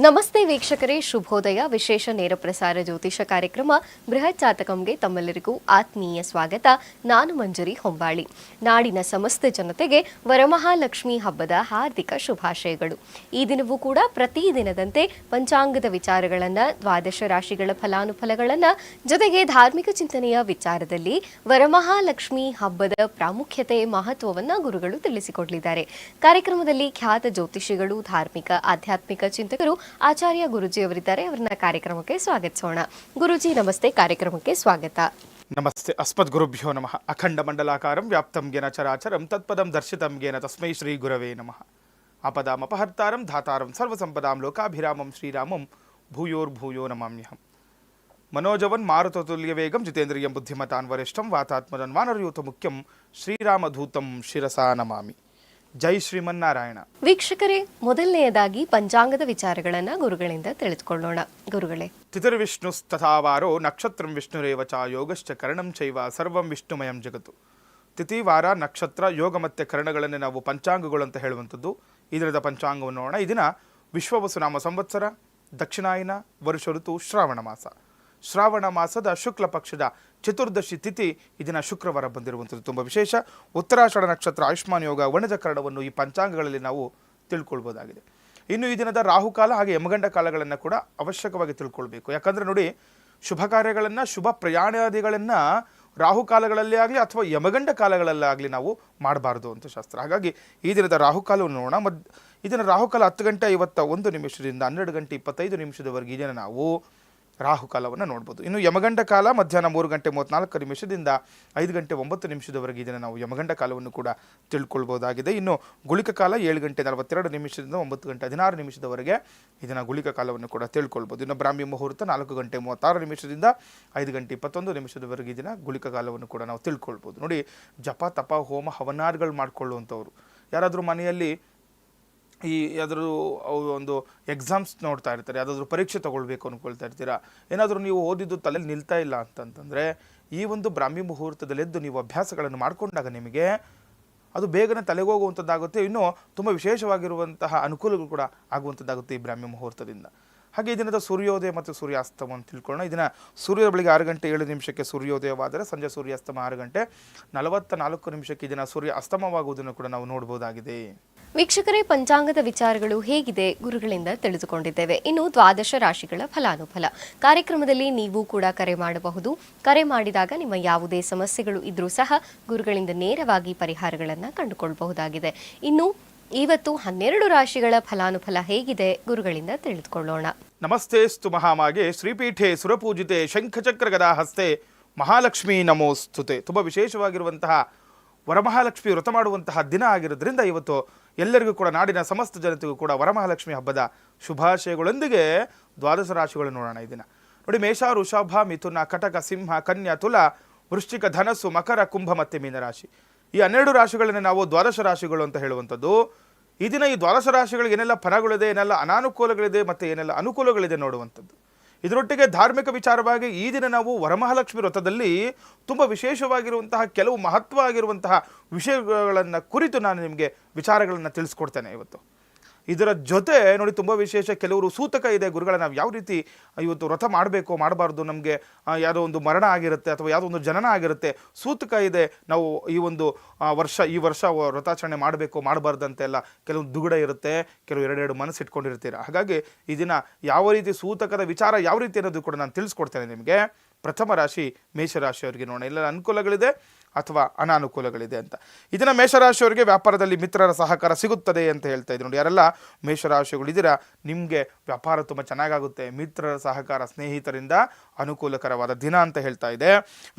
ನಮಸ್ತೆ ವೀಕ್ಷಕರೇ, ಶುಭೋದಯ. ವಿಶೇಷ ನೇರ ಪ್ರಸಾರ ಜ್ಯೋತಿಷ ಕಾರ್ಯಕ್ರಮ ಬೃಹತ್ ಜಾತಕಂಗೆ ತಮ್ಮೆಲ್ಲರಿಗೂ ಆತ್ಮೀಯ ಸ್ವಾಗತ. ನಾನು ಮಂಜರಿ ಹೊಂಬಾಳಿ. ನಾಡಿನ ಸಮಸ್ತ ಜನತೆಗೆ ವರಮಹಾಲಕ್ಷ್ಮಿ ಹಬ್ಬದ ಹಾರ್ದಿಕ ಶುಭಾಶಯಗಳು. ಈ ದಿನವೂ ಕೂಡ ಪ್ರತಿ ದಿನದಂತೆ ಪಂಚಾಂಗದ ವಿಚಾರಗಳನ್ನು, ದ್ವಾದಶ ರಾಶಿಗಳ ಫಲಾನುಫಲಗಳನ್ನು, ಜೊತೆಗೆ ಧಾರ್ಮಿಕ ಚಿಂತನೆಯ ವಿಚಾರದಲ್ಲಿ ವರಮಹಾಲಕ್ಷ್ಮಿ ಹಬ್ಬದ ಪ್ರಾಮುಖ್ಯತೆ, ಮಹತ್ವವನ್ನು ಗುರುಗಳು ತಿಳಿಸಿಕೊಡಲಿದ್ದಾರೆ. ಕಾರ್ಯಕ್ರಮದಲ್ಲಿ ಖ್ಯಾತ ಜ್ಯೋತಿಷಿಗಳು, ಧಾರ್ಮಿಕ, ಆಧ್ಯಾತ್ಮಿಕ ಚಿಂತಕರು ಆಚಾರ್ಯ ಗುರುಜಿ ಅವರಿದ್ದಾರೆ ಅವರನ್ನ ಕಾರ್ಯಕ್ರಮಕ್ಕೆ ಸ್ವಾಗತಿಸೋಣ ಗುರುಜಿ ನಮಸ್ತೆ ಕಾರ್ಯಕ್ರಮಕ್ಕೆ ಸ್ವಾಗತ ನಮಸ್ತೆ ಅಸ್ಮದ್ಗುರುಭ್ಯೋ ನಮಃ ಅಖಂಡ ಮಂಡಲಾಕಾರಂ ವ್ಯಾಪ್ತಂ ಗೆನ ಚರಾಚರಂ ತತ್ಪದಂ ದರ್ಶಿತಂ ಗೆನ ತಸ್ಮೈ ಶ್ರೀ ಗುರವೇ ನಮಃ ಅಪದಾಂ ಅಪಹರ್ತಾರಂ ಧಾತಾರಂ ಸರ್ವಸಂಪದಾಂ ಲೋಕಾಭಿರಾಮಂ ಶ್ರೀರಾಮಂ ಭೂಯೋರ್ಭೂಯೋ ನಮಾಮ್ಯಹಂ ಮನೋಜವನ್ ಮಾರುತತುಲ್ಯ ವೇಗಂ ಜಿತೇಂದ್ರಿಯಂ ಬುದ್ಧಿಮತಾನ್ ವರಿಷ್ಠಂ ವಾತಾತ್ಮಜನ್ ವಾನರಯೂತ ಮುಖ್ಯಂ ಶ್ರೀರಾಮಧೂತಂ ಶಿರಸಾ ನಮಾಮಿ ಜೈ ಶ್ರೀಮನ್ನಾರಾಯಣ. ವೀಕ್ಷಕರೇ ಮೊದಲನೆಯದಾಗಿ ಪಂಚಾಂಗದ ವಿಚಾರಗಳನ್ನ ಗುರುಗಳಿಂದ ತಿಳಿದುಕೊಳ್ಳೋಣ. ಗುರುಗಳೇ. ತಿಥಿರ್ವಿಷ್ಣುಸ್ತಥಾವಾರೋ ನಕ್ಷತ್ರಂ ವಿಷ್ಣುರೇವ ಚ ಯೋಗಶ್ಚ ಕರ್ಣಂ ಚೈವ ಸರ್ವಂ ವಿಷ್ಣುಮಯಂ ಜಗತ್ತು. ತಿಥಿ ವಾರ ನಕ್ಷತ್ರ ಯೋಗ ಮತ್ತು ಕರ್ಣಗಳನ್ನೇ ನಾವು ಪಂಚಾಂಗಗಳು ಅಂತ ಹೇಳುವಂಥದ್ದು. ಇದರದ ಪಂಚಾಂಗವನ್ನು ನೋಡೋಣ. ಇದಿನ ವಿಶ್ವವಸು ನಾಮ ಸಂವತ್ಸರ ದಕ್ಷಿಣಾಯನ ವರುಷ ಋತು ಶ್ರಾವಣ ಮಾಸ. ಶ್ರಾವಣ ಮಾಸದ ಶುಕ್ಲ ಪಕ್ಷದ ಚತುರ್ದಶಿ ತಿಥಿ ಈ ದಿನ ಶುಕ್ರವಾರ ಬಂದಿರುವಂಥದ್ದು. ತುಂಬ ವಿಶೇಷ. ಉತ್ತರಾಷಾಢ ನಕ್ಷತ್ರ ಆಯುಷ್ಮಾನ್ ಯೋಗ ವಣಜ ಕರಣವನ್ನು ಈ ಪಂಚಾಂಗಗಳಲ್ಲಿ ನಾವು ತಿಳ್ಕೊಳ್ಬೋದಾಗಿದೆ. ಇನ್ನು ಈ ದಿನದ ರಾಹುಕಾಲ ಹಾಗೆ ಯಮಗಂಡ ಕಾಲಗಳನ್ನು ಕೂಡ ಅವಶ್ಯಕವಾಗಿ ತಿಳ್ಕೊಳ್ಬೇಕು. ಯಾಕಂದರೆ ನೋಡಿ, ಶುಭ ಕಾರ್ಯಗಳನ್ನು, ಶುಭ ಪ್ರಯಾಣಾದಿಗಳನ್ನು ರಾಹುಕಾಲಗಳಲ್ಲಿ ಆಗಲಿ ಅಥವಾ ಯಮಗಂಡ ಕಾಲಗಳಲ್ಲಾಗಲಿ ನಾವು ಮಾಡಬಾರ್ದು ಅಂತ ಶಾಸ್ತ್ರ. ಹಾಗಾಗಿ ಈ ದಿನದ ರಾಹುಕಾಲವನ್ನು ನೋಡೋಣ. ಮದ್ ಈ ದಿನ ರಾಹುಕಾಲ ಹತ್ತು ಗಂಟೆ ಐವತ್ತ ಒಂದು ನಿಮಿಷದಿಂದ ಹನ್ನೆರಡು ಗಂಟೆ ಇಪ್ಪತ್ತೈದು ನಿಮಿಷದವರೆಗೆ ಈ ದಿನ ನಾವು ರಾಹುಕಾಲವನ್ನು ನೋಡ್ಬೋದು. ಇನ್ನು ಯಮಗಂಡ ಕಾಲ ಮಧ್ಯಾಹ್ನ ಮೂರು ಗಂಟೆ ಮೂವತ್ತ್ನಾಲ್ಕು ನಿಮಿಷದಿಂದ ಐದು ಗಂಟೆ ಒಂಬತ್ತು ನಿಮಿಷದವರೆಗೆ ಇದನ್ನು ನಾವು ಯಮಗಂಡ ಕಾಲವನ್ನು ಕೂಡ ತಿಳ್ಕೊಳ್ಬೋದಾಗಿದೆ. ಇನ್ನು ಗುಳಿಕ ಕಾಲ ಏಳು ಗಂಟೆ ನಲವತ್ತೆರಡು ನಿಮಿಷದಿಂದ ಒಂಬತ್ತು ಗಂಟೆ ಹದಿನಾರು ನಿಮಿಷದವರೆಗೆ ಇದನ್ನು ಗುಳಿಕ ಕಾಲವನ್ನು ಕೂಡ ತಿಳ್ಕೊಳ್ಬೋದು. ಇನ್ನು ಬ್ರಾಹ್ಮಿ ಮುಹೂರ್ತ ನಾಲ್ಕು ಗಂಟೆ ಮೂವತ್ತಾರು ನಿಮಿಷದಿಂದ ಐದು ಗಂಟೆ ಇಪ್ಪತ್ತೊಂದು ನಿಮಿಷದವರೆಗೆ ಇದನ್ನು ಗುಳಿಕ ಕಾಲವನ್ನು ಕೂಡ ನಾವು ತಿಳ್ಕೊಳ್ಬೋದು. ನೋಡಿ, ಜಪ ತಪ ಹೋಮ ಹವನಾರ್ಗಳು ಮಾಡಿಕೊಳ್ಳುವಂಥವ್ರು. ಯಾರಾದರೂ ಮನೆಯಲ್ಲಿ ಈ ಯಾವ್ದಾದ್ರು ಅವರು ಒಂದು ಎಕ್ಸಾಮ್ಸ್ ನೋಡ್ತಾ ಇರ್ತಾರೆ, ಯಾವುದಾದ್ರೂ ಪರೀಕ್ಷೆ ತೊಗೊಳ್ಬೇಕು ಅಂದ್ಕೊಳ್ತಾ ಇರ್ತೀರಾ? ಏನಾದರೂ ನೀವು ಓದಿದ್ದು ತಲೆಯಲ್ಲಿ ನಿಲ್ತಾ ಇಲ್ಲ ಅಂತಂತಂದರೆ, ಈ ಒಂದು ಬ್ರಾಹ್ಮಿ ಮುಹೂರ್ತದಲ್ಲೆದ್ದು ನೀವು ಅಭ್ಯಾಸಗಳನ್ನು ಮಾಡಿಕೊಂಡಾಗ ನಿಮಗೆ ಅದು ಬೇಗನೆ ತಲೆಗೆ ಹೋಗುವಂಥದ್ದಾಗುತ್ತೆ ಇನ್ನೂ ತುಂಬ ವಿಶೇಷವಾಗಿರುವಂತಹ ಅನುಕೂಲಗಳು ಕೂಡ ಆಗುವಂಥದ್ದಾಗುತ್ತೆ ಈ ಬ್ರಾಹ್ಮಿ ಮುಹೂರ್ತದಿಂದ. ಹಾಗೆ ದಿನದ ಸೂರ್ಯೋದಯ ಮತ್ತು ಸೂರ್ಯಾಸ್ತಮ ಅಂತ ತಿಳ್ಕೊಳ್ಳೋಣ. ಇದನ್ನು ದಿನ ಸೂರ್ಯ ಬೆಳಿಗ್ಗೆ ಆರು ಗಂಟೆ ಏಳು ನಿಮಿಷಕ್ಕೆ ಸೂರ್ಯೋದಯವಾದರೆ ಸಂಜೆ ಸೂರ್ಯಾಸ್ತಮ ಆರು ಗಂಟೆ ನಲವತ್ತ ನಾಲ್ಕು ನಿಮಿಷಕ್ಕೆ ಈ ದಿನ ಸೂರ್ಯ ಅಸ್ತಮವಾಗುವುದನ್ನು ಕೂಡ ನಾವು ನೋಡ್ಬೋದಾಗಿದೆ. ವೀಕ್ಷಕರೇ, ಪಂಚಾಂಗದ ವಿಚಾರಗಳು ಹೇಗಿದೆ ಗುರುಗಳಿಂದ ತಿಳಿದುಕೊಂಡಿದ್ದೇವೆ. ಇನ್ನು ದ್ವಾದಶ ರಾಶಿಗಳ ಫಲಾನುಫಲ. ಕಾರ್ಯಕ್ರಮದಲ್ಲಿ ನೀವು ಕೂಡ ಕರೆ ಮಾಡಬಹುದು. ಕರೆ ಮಾಡಿದಾಗ ನಿಮ್ಮ ಯಾವುದೇ ಸಮಸ್ಯೆಗಳು ಇದ್ರೂ ಸಹ ಗುರುಗಳಿಂದ ನೇರವಾಗಿ ಪರಿಹಾರಗಳನ್ನು ಕಂಡುಕೊಳ್ಳಬಹುದಾಗಿದೆ ಇನ್ನು ಇವತ್ತು ಹನ್ನೆರಡು ರಾಶಿಗಳ ಫಲಾನುಫಲ ಹೇಗಿದೆ ಗುರುಗಳಿಂದ ತಿಳಿದುಕೊಳ್ಳೋಣ. ನಮಸ್ತೆಸ್ತು ಮಹಾಮಾಗೆ. ಶ್ರೀಪೀಠೆ, ಸುರಪೂಜಿತೆ ಶಂಖಚಕ್ರ ಗದಾ ಹಸ್ತೆ ಮಹಾಲಕ್ಷ್ಮಿ ನಮೋಸ್ತುತೆ. ತುಂಬ ವಿಶೇಷವಾಗಿರುವಂತಹ ವರಮಹಾಲಕ್ಷ್ಮಿ ವ್ರತ ಮಾಡುವಂತಹ ದಿನ ಆಗಿರೋದ್ರಿಂದ ಇವತ್ತು ಎಲ್ಲರಿಗೂ ಕೂಡ ನಾಡಿನ ಸಮಸ್ತ ಜನತೆಗೂ ಕೂಡ ವರಮಹಾಲಕ್ಷ್ಮಿ ಹಬ್ಬದ ಶುಭಾಶಯಗಳೊಂದಿಗೆ ದ್ವಾದಶ ರಾಶಿಗಳು ನೋಡೋಣ ಇದನ್ನು ದಿನ. ನೋಡಿ, ಮೇಷ ವೃಷಭ ಮಿಥುನ, ಕಟಕ, ಸಿಂಹ, ಕನ್ಯಾ, ತುಲ, ವೃಶ್ಚಿಕ ಧನಸ್ಸು, ಮಕರ, ಕುಂಭ ಮತ್ತು ಮೀನರಾಶಿ ಈ ಹನ್ನೆರಡು ರಾಶಿಗಳನ್ನು ನಾವು ದ್ವಾದಶ ರಾಶಿಗಳು ಅಂತ ಹೇಳುವಂಥದ್ದು. ಈ ದಿನ ಈ ದ್ವಾದಶ ರಾಶಿಗಳಿಗೆ ಏನೆಲ್ಲ ಫಲಗಳಿದೆ, ಏನೆಲ್ಲ ಅನಾನುಕೂಲಗಳಿದೆ ಮತ್ತು ಏನೆಲ್ಲ ಅನುಕೂಲಗಳಿದೆ ನೋಡುವಂಥದ್ದು. ಇದರೊಟ್ಟಿಗೆ ಧಾರ್ಮಿಕ ವಿಚಾರವಾಗಿ ಈ ದಿನ ನಾವು ವರಮಹಾಲಕ್ಷ್ಮಿ ವ್ರತದಲ್ಲಿ ತುಂಬ ವಿಶೇಷವಾಗಿರುವಂತಹ ಕೆಲವು ಮಹತ್ವ ಆಗಿರುವಂತಹ ವಿಷಯಗಳನ್ನು ಕುರಿತು ನಾನು ನಿಮಗೆ ವಿಚಾರಗಳನ್ನು ತಿಳಿಸ್ಕೊಡ್ತೇನೆ ಇವತ್ತು. ಇದರ ಜೊತೆ ನೋಡಿ ತುಂಬ ವಿಶೇಷ ಕೆಲವರು ಸೂತಕ ಇದೆ ಗುರುಗಳ, ನಾವು ಯಾವ ರೀತಿ ಇವತ್ತು ವ್ರತ ಮಾಡಬೇಕು, ಮಾಡಬಾರ್ದು, ನಮಗೆ ಯಾವುದೋ ಒಂದು ಮರಣ ಆಗಿರುತ್ತೆ ಅಥವಾ ಯಾವುದೋ ಒಂದು ಜನನ ಆಗಿರುತ್ತೆ, ಸೂತಕ ಇದೆ, ನಾವು ಈ ಒಂದು ವರ್ಷ, ಈ ವರ್ಷ ವ್ರತಾಚರಣೆ ಮಾಡಬೇಕು ಮಾಡಬಾರ್ದು ಅಂತೆಲ್ಲ ಕೆಲವೊಂದು ದುಗುಡ ಇರುತ್ತೆ, ಕೆಲವು ಎರಡೆರಡು ಮನಸ್ಸು ಇಟ್ಕೊಂಡಿರ್ತೀರ. ಹಾಗಾಗಿ ಈ ಯಾವ ರೀತಿ ಸೂತಕದ ವಿಚಾರ ಯಾವ ರೀತಿ ಅನ್ನೋದು ಕೂಡ ನಾನು ತಿಳಿಸ್ಕೊಡ್ತೇನೆ ನಿಮಗೆ. ಪ್ರಥಮ ರಾಶಿ ಮೇಷರಾಶಿಯವರಿಗೆ ನೋಡೋಣ. ಎಲ್ಲ ಅನುಕೂಲಗಳಿದೆ ಅಥವಾ ಅನಾನುಕೂಲಗಳಿದೆ ಅಂತ. ಇದನ್ನು ಮೇಷರಾಶಿಯವರಿಗೆ ವ್ಯಾಪಾರದಲ್ಲಿ ಮಿತ್ರರ ಸಹಕಾರ ಸಿಗುತ್ತದೆ ಅಂತ ಹೇಳ್ತಾ ಇದ್ದೀನಿ ನೋಡಿ, ಯಾರೆಲ್ಲ ಮೇಷರಾಶಿಗಳಿದ್ದೀರಾ ನಿಮಗೆ ವ್ಯಾಪಾರ ತುಂಬ ಚೆನ್ನಾಗಾಗುತ್ತೆ. ಮಿತ್ರರ ಸಹಕಾರ ಸ್ನೇಹಿತರಿಂದ ಅನುಕೂಲಕರವಾದ ದಿನ ಅಂತ ಹೇಳ್ತಾ ಇದೆ.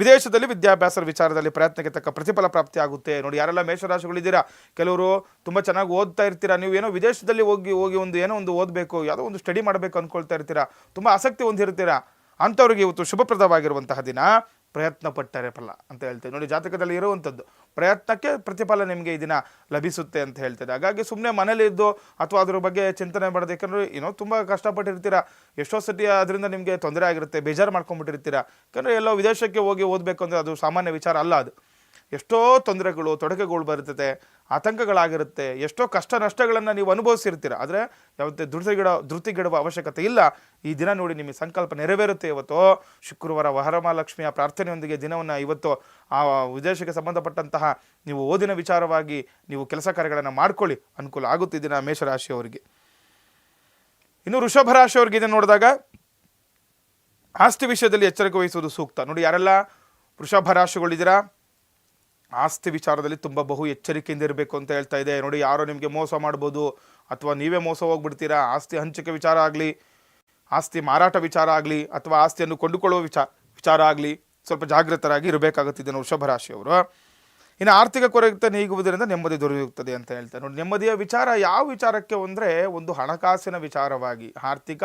ವಿದೇಶದಲ್ಲಿ ವಿದ್ಯಾಭ್ಯಾಸದ ವಿಚಾರದಲ್ಲಿ ಪ್ರಯತ್ನಕ್ಕೆ ತಕ್ಕ ಪ್ರತಿಫಲ ಪ್ರಾಪ್ತಿ ಆಗುತ್ತೆ. ನೋಡಿ, ಯಾರೆಲ್ಲ ಮೇಷರಾಶಿಗಳಿದ್ದೀರಾ ಕೆಲವರು ತುಂಬ ಚೆನ್ನಾಗಿ ಓದ್ತಾ ಇರ್ತೀರಾ, ನೀವು ಏನೋ ವಿದೇಶದಲ್ಲಿ ಹೋಗಿ ಹೋಗಿ ಒಂದು ಏನೋ ಒಂದು ಓದಬೇಕು, ಯಾವುದೋ ಒಂದು ಸ್ಟಡಿ ಮಾಡಬೇಕು ಅಂದ್ಕೊಳ್ತಾ ಇರ್ತೀರಾ, ತುಂಬ ಆಸಕ್ತಿ ಹೊಂದಿರ್ತೀರಾ ಅಂಥವ್ರಿಗೆ ಇವತ್ತು ಶುಭಪ್ರದವಾಗಿರುವಂತಹ ದಿನ. ಪ್ರಯತ್ನ ಪಟ್ಟರೆ ಫಲ ಅಂತ ಹೇಳ್ತೇವೆ. ನೋಡಿ, ಜಾತಕದಲ್ಲಿ ಇರುವಂಥದ್ದು ಪ್ರಯತ್ನಕ್ಕೆ ಪ್ರತಿಫಲ ನಿಮಗೆ ಈ ದಿನ ಲಭಿಸುತ್ತೆ ಅಂತ ಹೇಳ್ತದೆ ಹಾಗಾಗಿ ಸುಮ್ಮನೆ ಮನೇಲಿ ಇದ್ದು ಅಥವಾ ಅದ್ರ ಬಗ್ಗೆ ಚಿಂತನೆ ಮಾಡೋದು ಯಾಕಂದ್ರೆ ಏನೋ ತುಂಬ ಕಷ್ಟಪಟ್ಟಿರ್ತೀರ. ಎಷ್ಟೋ ಸತಿ ಅದರಿಂದ ನಿಮಗೆ ತೊಂದರೆ ಆಗಿರುತ್ತೆ, ಬೇಜಾರು ಮಾಡ್ಕೊಂಡ್ಬಿಟ್ಟಿರ್ತೀರಾ. ಯಾಕಂದರೆ ಎಲ್ಲೋ ವಿದೇಶಕ್ಕೆ ಹೋಗಿ ಓದಬೇಕು ಅಂದರೆ ಅದು ಸಾಮಾನ್ಯ ವಿಚಾರ ಅಲ್ಲ ಅದು. ಎಷ್ಟೋ ತೊಂದರೆಗಳು, ತೊಡಕೆಗಳು ಬರುತ್ತದೆ, ಆತಂಕಗಳಾಗಿರುತ್ತೆ, ಎಷ್ಟೋ ಕಷ್ಟ ನಷ್ಟಗಳನ್ನು ನೀವು ಅನುಭವಿಸಿರ್ತೀರ. ಆದರೆ ಯಾವತ್ತೇ ಧೃತಿಗಿಡ ಧೃತಿಗಿಡುವ ಅವಶ್ಯಕತೆ ಇಲ್ಲ. ಈ ದಿನ ನೋಡಿ ನಿಮಗೆ ಸಂಕಲ್ಪ ನೆರವೇರುತ್ತೆ ಇವತ್ತು. ಶುಕ್ರವಾರ ವರಮಹಾಲಕ್ಷ್ಮಿಯ ಪ್ರಾರ್ಥನೆಯೊಂದಿಗೆ ದಿನವನ್ನು ಇವತ್ತು ಆ ವಿದೇಶಕ್ಕೆ ಸಂಬಂಧಪಟ್ಟಂತಹ ನೀವು ಓದಿನ ವಿಚಾರವಾಗಿ ನೀವು ಕೆಲಸ ಕಾರ್ಯಗಳನ್ನು ಮಾಡ್ಕೊಳ್ಳಿ. ಅನುಕೂಲ ಆಗುತ್ತೆ ಈ ದಿನ ಮೇಷರಾಶಿಯವರಿಗೆ. ಇನ್ನು ವೃಷಭ ರಾಶಿಯವರಿಗೆ ಇದನ್ನು ನೋಡಿದಾಗ ಆಸ್ತಿ ವಿಷಯದಲ್ಲಿ ಎಚ್ಚರಿಕೆ ವಹಿಸುವುದು ಸೂಕ್ತ. ನೋಡಿ ಯಾರೆಲ್ಲ ವೃಷಭ ರಾಶಿಗಳಿದ್ದೀರಾ? ಆಸ್ತಿ ವಿಚಾರದಲ್ಲಿ ತುಂಬ ಬಹು ಎಚ್ಚರಿಕೆಯಿಂದ ಇರಬೇಕು ಅಂತ ಹೇಳ್ತಾ ಇದೆ. ನೋಡಿ, ಯಾರೋ ನಿಮಗೆ ಮೋಸ ಮಾಡ್ಬೋದು ಅಥವಾ ನೀವೇ ಮೋಸ ಹೋಗ್ಬಿಡ್ತೀರಾ, ಆಸ್ತಿ ಹಂಚಿಕೆ ವಿಚಾರ ಆಗಲಿ, ಆಸ್ತಿ ಮಾರಾಟ ವಿಚಾರ ಆಗಲಿ, ಅಥವಾ ಆಸ್ತಿಯನ್ನು ಕೊಂಡುಕೊಳ್ಳುವ ವಿಚಾರ ವಿಚಾರ ಆಗಲಿ ಸ್ವಲ್ಪ ಜಾಗೃತರಾಗಿ ಇರಬೇಕಾಗುತ್ತಿದೆ ವೃಷಭ ರಾಶಿಯವರು. ಇನ್ನು ಆರ್ಥಿಕ ಕೊರತೆ ನೀಗುವುದರಿಂದ ನೆಮ್ಮದಿ ದೊರೆಯುತ್ತದೆ ಅಂತ ಹೇಳ್ತಾರೆ. ನೋಡಿ, ನೆಮ್ಮದಿಯ ವಿಚಾರ ಯಾವ ವಿಚಾರಕ್ಕೆ ಅಂದರೆ ಒಂದು ಹಣಕಾಸಿನ ವಿಚಾರವಾಗಿ, ಆರ್ಥಿಕ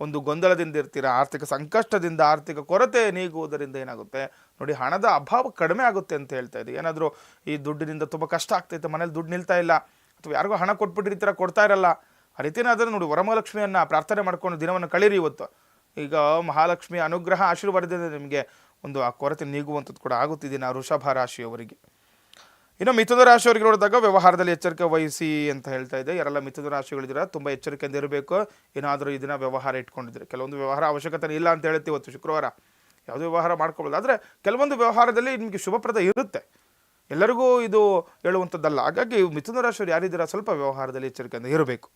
ಒಂದು ಗೊಂದಲದಿಂದ ಇರ್ತೀರ, ಆರ್ಥಿಕ ಸಂಕಷ್ಟದಿಂದ ಆರ್ಥಿಕ ಕೊರತೆ ನೀಗುವುದರಿಂದ ಏನಾಗುತ್ತೆ? ನೋಡಿ, ಹಣದ ಅಭಾವ ಕಡಿಮೆ ಆಗುತ್ತೆ ಅಂತ ಹೇಳ್ತಾ ಇದೆ. ಏನಾದರೂ ಈ ದುಡ್ಡಿನಿಂದ ತುಂಬ ಕಷ್ಟ ಆಗ್ತೈತೆ, ಮನೇಲಿ ದುಡ್ಡು ನಿಲ್ತಾ ಇಲ್ಲ, ಅಥವಾ ಯಾರಿಗೂ ಹಣ ಕೊಟ್ಬಿಟ್ಟಿರ್ತೀರ ಕೊಡ್ತಾ ಇರಲ್ಲ. ಆ ರೀತಿನಾದರೂ ನೋಡಿ, ವರಮಹಾಲಕ್ಷ್ಮಿಯನ್ನು ಪ್ರಾರ್ಥನೆ ಮಾಡ್ಕೊಂಡು ದಿನವನ್ನು ಕಳೀರಿ ಇವತ್ತು. ಈಗ ಮಹಾಲಕ್ಷ್ಮಿ ಅನುಗ್ರಹ ಆಶೀರ್ವಾದದಿಂದ ನಿಮಗೆ ಒಂದು ಆ ಕೊರತೆ ನೀಗುವಂಥದ್ದು ಕೂಡ ಆಗುತ್ತಿದೆ ವೃಷಭ ರಾಶಿಯವರಿಗೆ. ಇನ್ನು ಮಿಥುನ ರಾಶಿಯವರಿಗೆ ನೋಡಿದಾಗ ವ್ಯವಹಾರದಲ್ಲಿ ಎಚ್ಚರಿಕೆ ವಹಿಸಿ ಅಂತ ಹೇಳ್ತಾ ಇದೆ. ಯಾರೆಲ್ಲ ಮಿಥುನ ರಾಶಿಗಳಿದ್ದೀರಾ, ತುಂಬ ಎಚ್ಚರಿಕೆಯಿಂದ ಇರಬೇಕು. ಏನಾದರೂ ಇದನ್ನ ದಿನ ವ್ಯವಹಾರ ಇಟ್ಕೊಂಡಿದ್ರೆ ಕೆಲವೊಂದು ವ್ಯವಹಾರ ಅವಶ್ಯಕತೆ ಇಲ್ಲ ಅಂತ ಹೇಳ್ತೀವಿ ಇವತ್ತು ಶುಕ್ರವಾರ. ಯಾವುದೇ ವ್ಯವಹಾರ ಮಾಡ್ಕೊಬೋದು. ಆದರೆ ಕೆಲವೊಂದು ವ್ಯವಹಾರದಲ್ಲಿ ನಿಮಗೆ ಶುಭಪ್ರದ ಇರುತ್ತೆ. ಎಲ್ಲರಿಗೂ ಇದು ಹೇಳುವಂಥದ್ದಲ್ಲ. ಹಾಗಾಗಿ ಮಿಥುನ ರಾಶಿಯವರು ಯಾರಿದ್ದೀರಾ, ಸ್ವಲ್ಪ ವ್ಯವಹಾರದಲ್ಲಿ ಎಚ್ಚರಿಕೆಯಿಂದ ಇರಬೇಕು.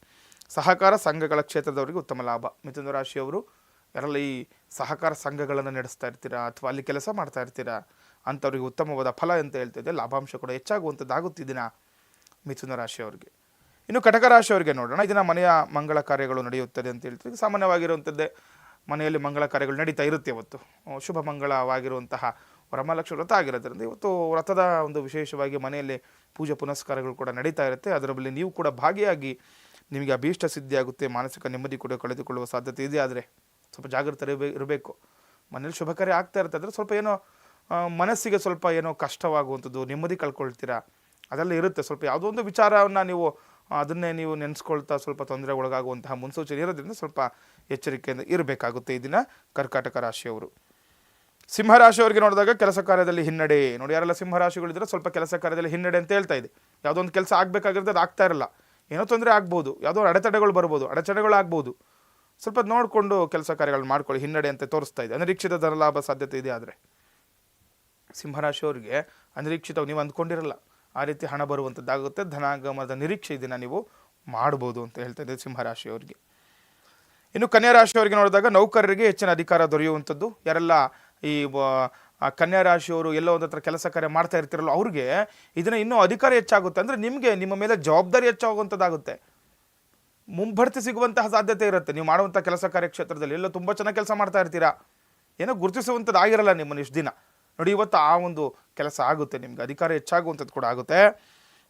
ಸಹಕಾರ ಸಂಘಗಳ ಕ್ಷೇತ್ರದವರಿಗೆ ಉತ್ತಮ ಲಾಭ. ಮಿಥುನ ರಾಶಿಯವರು ಯಾರೆಲ್ಲ ಈ ಸಹಕಾರ ಸಂಘಗಳನ್ನು ನಡೆಸ್ತಾ ಇರ್ತೀರಾ, ಅಥವಾ ಅಲ್ಲಿ ಕೆಲಸ ಮಾಡ್ತಾ ಇರ್ತೀರಾ ಅಂಥವ್ರಿಗೆ ಉತ್ತಮವಾದ ಫಲ ಅಂತ ಹೇಳ್ತಿದ್ದೆ. ಲಾಭಾಂಶ ಕೂಡ ಹೆಚ್ಚಾಗುವಂಥದ್ದಾಗುತ್ತಿದ್ದೀನ ಮಿಥುನ ರಾಶಿಯವರಿಗೆ. ಇನ್ನು ಕಟಕ ರಾಶಿಯವರಿಗೆ ನೋಡೋಣ. ಇದನ್ನು ಮನೆಯ ಮಂಗಳ ಕಾರ್ಯಗಳು ನಡೆಯುತ್ತದೆ ಅಂತ ಹೇಳ್ತೀವಿ ಸಾಮಾನ್ಯವಾಗಿರುವಂಥದ್ದೇ ಮನೆಯಲ್ಲಿ ಮಂಗಳ ಕಾರ್ಯಗಳು ನಡೀತಾ ಇರುತ್ತೆ ಇವತ್ತು. ಶುಭ ಮಂಗಳವಾಗಿರುವಂತಹ ವರಮಹಾಲಕ್ಷ್ಮಿ ವ್ರತ ಆಗಿರೋದ್ರಿಂದ ಇವತ್ತು ವ್ರತದ ಒಂದು ವಿಶೇಷವಾಗಿ ಮನೆಯಲ್ಲಿ ಪೂಜೆ ಪುನಸ್ಕಾರಗಳು ಕೂಡ ನಡೀತಾ ಇರುತ್ತೆ. ಅದರಲ್ಲಿ ನೀವು ಕೂಡ ಭಾಗಿಯಾಗಿ ನಿಮಗೆ ಅಭೀಷ್ಟ ಸಿದ್ಧಿಯಾಗುತ್ತೆ. ಮಾನಸಿಕ ನೆಮ್ಮದಿ ಕೂಡ ಕಳೆದುಕೊಳ್ಳುವ ಸಾಧ್ಯತೆ ಇದೆ. ಆದರೆ ಸ್ವಲ್ಪ ಜಾಗೃತ ಇರಬೇಕು. ಮನೇಲಿ ಶುಭ ಕಾರ್ಯ ಆಗ್ತಾ ಇರುತ್ತೆ. ಆದರೆ ಸ್ವಲ್ಪ ಏನೋ ಮನಸ್ಸಿಗೆ ಸ್ವಲ್ಪ ಏನೋ ಕಷ್ಟವಾಗುವಂಥದ್ದು, ನೆಮ್ಮದಿ ಕಳ್ಕೊಳ್ತೀರಾ? ಅದೆಲ್ಲ ಇರುತ್ತೆ. ಸ್ವಲ್ಪ ಯಾವುದೋ ಒಂದು ವಿಚಾರವನ್ನು ನೀವು, ಅದನ್ನೇ ನೀವು ನೆನೆಸ್ಕೊಳ್ತಾ ಸ್ವಲ್ಪ ತೊಂದರೆ ಒಳಗಾಗುವಂತಹ ಮುನ್ಸೂಚನೆ ಇರೋದ್ರಿಂದ ಸ್ವಲ್ಪ ಎಚ್ಚರಿಕೆಯಿಂದ ಇರಬೇಕಾಗುತ್ತೆ ಈ ದಿನ ಕರ್ಕಾಟಕ ರಾಶಿಯವರು. ಸಿಂಹರಾಶಿಯವರಿಗೆ ನೋಡಿದಾಗ ಕೆಲಸ ಕಾರ್ಯದಲ್ಲಿ ಹಿನ್ನಡೆ. ನೋಡಿ, ಯಾರೆಲ್ಲ ಸಿಂಹರಾಶಿಗಳಿದ್ರೆ ಸ್ವಲ್ಪ ಕೆಲಸ ಕಾರ್ಯದಲ್ಲಿ ಹಿನ್ನಡೆ ಅಂತ ಹೇಳ್ತಾ ಇದೆ. ಯಾವುದೋ ಒಂದು ಕೆಲಸ ಆಗಬೇಕಾಗಿರೋದು ಅದು ಆಗ್ತಾ ಇರಲ್ಲ. ಏನೋ ತೊಂದರೆ ಆಗ್ಬೋದು. ಯಾವುದೋ ಅಡೆತಡೆಗಳು ಬರ್ಬೋದು. ಅಡೆತಡೆಗಳು ಆಗ್ಬೋದು. ಸ್ವಲ್ಪ ನೋಡಿಕೊಂಡು ಕೆಲಸ ಕಾರ್ಯಗಳನ್ನ ಮಾಡ್ಕೊಳ್ಳಿ. ಹಿನ್ನಡೆ ಅಂತ ತೋರಿಸ್ತಾ ಇದೆ. ಅನಿರೀಕ್ಷಿತ ಧನಲಾಭ ಸಾಧ್ಯತೆ ಇದೆ ಆದರೆ. ಸಿಂಹರಾಶಿಯವರಿಗೆ ಅನಿರೀಕ್ಷಿತವಾಗಿ ನೀವು ಅಂದ್ಕೊಂಡಿರಲ್ಲ, ಆ ರೀತಿ ಹಣ ಬರುವಂಥದ್ದಾಗುತ್ತೆ ಧನಾಗಮದ ನಿರೀಕ್ಷೆ ಇದನ್ನು ನೀವು ಮಾಡ್ಬೋದು ಅಂತ ಹೇಳ್ತಾ ಇದ್ದೀವಿ ಸಿಂಹರಾಶಿಯವರಿಗೆ ಇನ್ನು ಕನ್ಯಾ ರಾಶಿಯವರಿಗೆ ನೋಡಿದಾಗ ನೌಕರರಿಗೆ ಹೆಚ್ಚಿನ ಅಧಿಕಾರ ದೊರೆಯುವಂಥದ್ದು. ಯಾರೆಲ್ಲ ಈ ಕನ್ಯಾ ರಾಶಿಯವರು ಎಲ್ಲೋ ಒಂದು ಹತ್ರ ಕೆಲಸ ಕಾರ್ಯ ಮಾಡ್ತಾ ಇರ್ತಿರಲ್ಲ, ಅವ್ರಿಗೆ ಇದನ್ನ ಇನ್ನೂ ಅಧಿಕಾರ ಹೆಚ್ಚಾಗುತ್ತೆ. ಅಂದರೆ ನಿಮಗೆ ನಿಮ್ಮ ಮೇಲೆ ಜವಾಬ್ದಾರಿ ಹೆಚ್ಚಾಗುವಂಥದ್ದಾಗುತ್ತೆ. ಮುಂಬಡ್ತಿ ಸಿಗುವಂತಹ ಸಾಧ್ಯತೆ ಇರುತ್ತೆ. ನೀವು ಮಾಡುವಂಥ ಕೆಲಸ ಕಾರ್ಯಕ್ಷೇತ್ರದಲ್ಲಿ ಎಲ್ಲೋ ತುಂಬ ಚೆನ್ನಾಗಿ ಕೆಲಸ ಮಾಡ್ತಾ ಇರ್ತೀರಾ? ಏನೋ ಗುರುತಿಸುವಂಥದ್ದು ಆಗಿರಲ್ಲ ನಿಮ್ಮನ್ನು ಇಷ್ಟು ದಿನ ನೋಡಿ, ಇವತ್ತು ಆ ಒಂದು ಕೆಲಸ ಆಗುತ್ತೆ, ನಿಮ್ಗೆ ಅಧಿಕಾರ ಹೆಚ್ಚಾಗುವಂಥದ್ದು ಕೂಡ ಆಗುತ್ತೆ.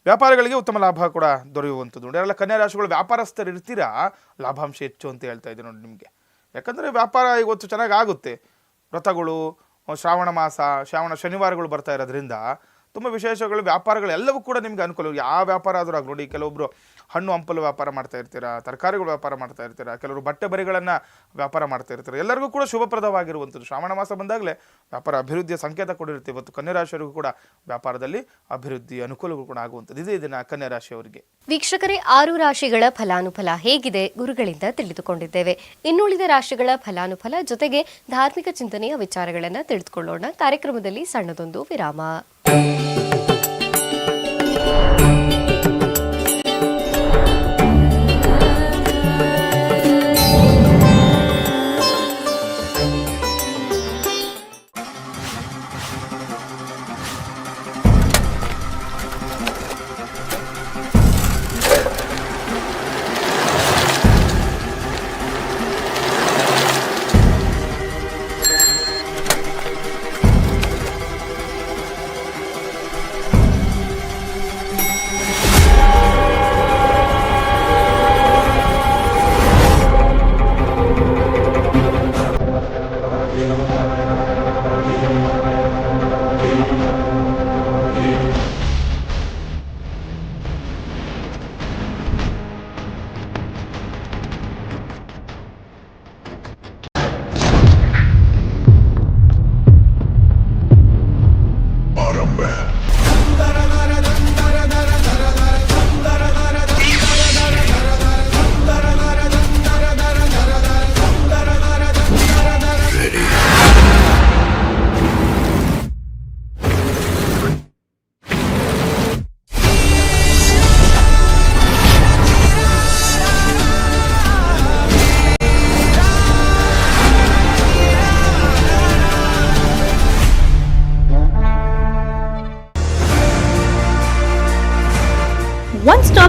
ವ್ಯಾಪಾರಗಳಿಗೆ ಉತ್ತಮ ಲಾಭ ಕೂಡ ದೊರೆಯುವಂಥದ್ದು. ನೋಡಿ ಎಲ್ಲ ಕನ್ಯಾ ರಾಶಿಗಳು ವ್ಯಾಪಾರಸ್ಥರು ಇರ್ತೀರಾ, ಲಾಭಾಂಶ ಹೆಚ್ಚು ಅಂತ ಹೇಳ್ತಾ ಇದ್ದೀನಿ ನೋಡಿ ನಿಮಗೆ. ಯಾಕಂದರೆ ವ್ಯಾಪಾರ ಇವತ್ತು ಚೆನ್ನಾಗಿ ಆಗುತ್ತೆ. ವ್ರತಗಳು, ಶ್ರಾವಣ ಮಾಸ, ಶ್ರಾವಣ ಶನಿವಾರಗಳು ಬರ್ತಾ ಇರೋದ್ರಿಂದ ತುಂಬ ವಿಶೇಷಗಳು, ವ್ಯಾಪಾರಗಳು ಎಲ್ಲವೂ ಕೂಡ ನಿಮಗೆ ಅನುಕೂಲ. ಯಾವ ವ್ಯಾಪಾರ ಆದರೂ ಆಗಿ ನೋಡಿ ಕೆಲವೊಬ್ಬರು ಹಣ್ಣು ಹಂಪಲು ವ್ಯಾಪಾರ ಮಾಡ್ತಾ ಇರ್ತೀರಾ, ತರಕಾರಿಗಳು ವ್ಯಾಪಾರ ಮಾಡ್ತಾ ಇರ್ತೀರಾ, ಕೆಲವರು ಬಟ್ಟೆ ಬರಿಗಳನ್ನು ವ್ಯಾಪಾರ ಮಾಡ್ತಾ ಇರ್ತಾರೆ, ಎಲ್ಲರಿಗೂ ಕೂಡ ಶುಭಪ್ರದವಾಗಿರುವಂಥದ್ದು. ಶ್ರಾವಣ ಮಾಸ ಬಂದಾಗಲೇ ವ್ಯಾಪಾರ ಅಭಿವೃದ್ಧಿಯ ಸಂಕೇತ ಕೊಡಿರುತ್ತೆ. ಇವತ್ತು ಕನ್ಯಾ ರಾಶಿಯವರಿಗೂ ಕೂಡ ವ್ಯಾಪಾರದಲ್ಲಿ ಅಭಿವೃದ್ಧಿ ಅನುಕೂಲಗಳು ಕೂಡ ಆಗುವಂಥದ್ದು. ಇದೇ ದಿನ ಕನ್ಯಾ ರಾಶಿಯವರಿಗೆ ವೀಕ್ಷಕರೇ, ಆರು ರಾಶಿಗಳ ಫಲಾನುಫಲ ಹೇಗಿದೆ ಗುರುಗಳಿಂದ ತಿಳಿದುಕೊಂಡಿದ್ದೇವೆ. ಇನ್ನುಳಿದ ರಾಶಿಗಳ ಫಲಾನುಫಲ ಜೊತೆಗೆ ಧಾರ್ಮಿಕ ಚಿಂತನೆಯ ವಿಚಾರಗಳನ್ನು ತಿಳಿದುಕೊಳ್ಳೋಣ. ಕಾರ್ಯಕ್ರಮದಲ್ಲಿ ಸಣ್ಣದೊಂದು ವಿರಾಮ. Música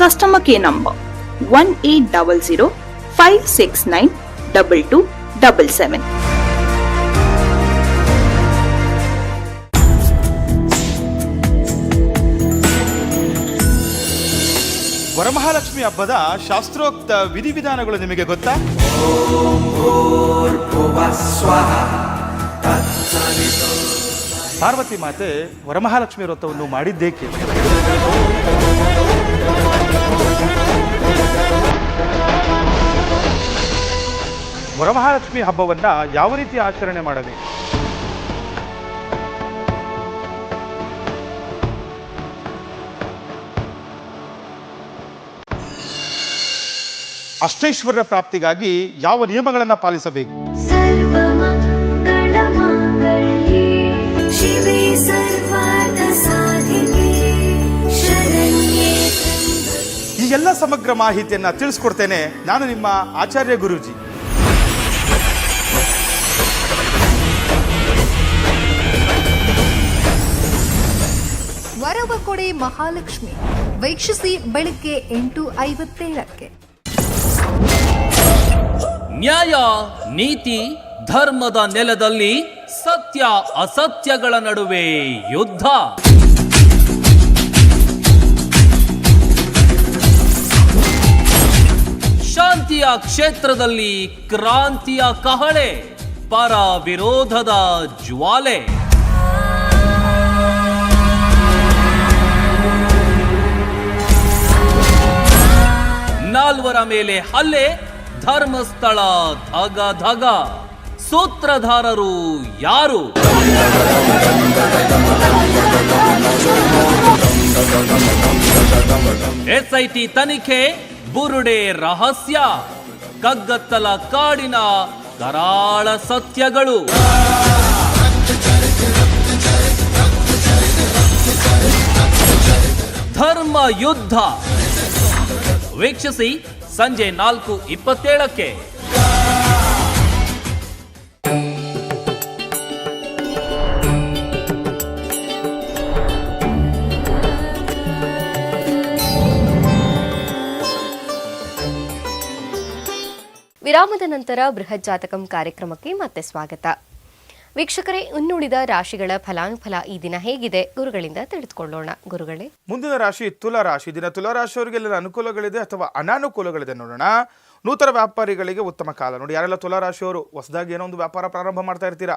Customer care number 1800-569-2277. Varamahalakshmi ಹಬ್ಬದ ಶಾಸ್ತ್ರೋಕ್ತ ವಿಧಿವಿಧಾನಗಳು ನಿಮಗೆ ಗೊತ್ತಾ ಪಾರ್ವತಿ ಮಾತೆ ವರಮಹಾಲಕ್ಷ್ಮಿ ವ್ರತವನ್ನು ಮಾಡಿದ್ದೇಕೆ ವರಮಹಾಲಕ್ಷ್ಮಿ ಹಬ್ಬವನ್ನ ಯಾವ ರೀತಿ ಆಚರಣೆ ಮಾಡಬೇಕು? ಅಷ್ಟೈಶ್ವರ್ಯ ಪ್ರಾಪ್ತಿಗಾಗಿ ಯಾವ ನಿಯಮಗಳನ್ನು ಪಾಲಿಸಬೇಕು? ಸಮಗ್ರ ಮಾಹಿತಿಯನ್ನು ತಿಳಿಸ್ಕೊಡ್ತೇನೆ. ನಾನು ನಿಮ್ಮ ಆಚಾರ್ಯ ಗುರೂಜಿ. ವರವ ಕೊಡೆ ಮಹಾಲಕ್ಷ್ಮಿ. ವೀಕ್ಷಿಸಿ ಬೆಳಿಗ್ಗೆ ಎಂಟು ಐವತ್ತೇಳಕ್ಕೆ. ನ್ಯಾಯ ನೀತಿ ಧರ್ಮದ ನೆಲದಲ್ಲಿ ಸತ್ಯ ಅಸತ್ಯಗಳ ನಡುವೆ ಯುದ್ಧ. ಶಾಂತಿಯ ಕ್ಷೇತ್ರದಲ್ಲಿ ಕ್ರಾಂತಿಯ ಕಹಳೆ ಪರ ವಿರೋಧದ ಜ್ವಾಲೆ. ನಾಲ್ವರ ಮೇಲೆ ಹಲ್ಲೆ, ಧರ್ಮಸ್ಥಳ ಧಗ ಧಗ ಸೂತ್ರಧಾರರು ಯಾರು? ಎಸ್ಐಟಿ ತನಿಖೆ ಬುರುಡೆ ರಹಸ್ಯ ಕಗ್ಗತ್ತಲ ಕಾಡಿನ ಕರಾಳ ಸತ್ಯಗಳು. ಧರ್ಮ ಯುದ್ಧ. ವೀಕ್ಷಿಸಿ ಸಂಜೆ ನಾಲ್ಕು ಇಪ್ಪತ್ತೇಳಕ್ಕೆ. ವಿರಾಮದ ನಂತರ ಬೃಹತ್ ಜಾತಕಂ ಕಾರ್ಯಕ್ರಮಕ್ಕೆ ಮತ್ತೆ ಸ್ವಾಗತ. ವೀಕ್ಷಕರೇ, ಇನ್ನುಳಿದ ರಾಶಿಗಳ ಫಲಾನುಫಲ ಈ ದಿನ ಹೇಗಿದೆ? ಗುರುಗಳಿಂದ ತಿಳಿದುಕೊಳ್ಳೋಣ. ಗುರುಗಳೇ. ಮುಂದಿನ ರಾಶಿ ತುಲಾ ರಾಶಿ. ದಿನ ತುಲಾ ರಾಶಿಯವರಿಗೆಲ್ಲ ಅನುಕೂಲಗಳಿದೆ ಅಥವಾ ಅನಾನುಕೂಲಗಳಿದೆ ನೋಡೋಣ. ನೂತನ ವ್ಯಾಪಾರಿಗಳಿಗೆ ಉತ್ತಮ ಕಾಲ. ನೋಡಿ, ಯಾರೆಲ್ಲ ತುಲಾ ರಾಶಿಯವರು ಹೊಸದಾಗಿ ಏನೋ ಒಂದು ವ್ಯಾಪಾರ ಪ್ರಾರಂಭ ಮಾಡ್ತಾ ಇರ್ತೀರಾ?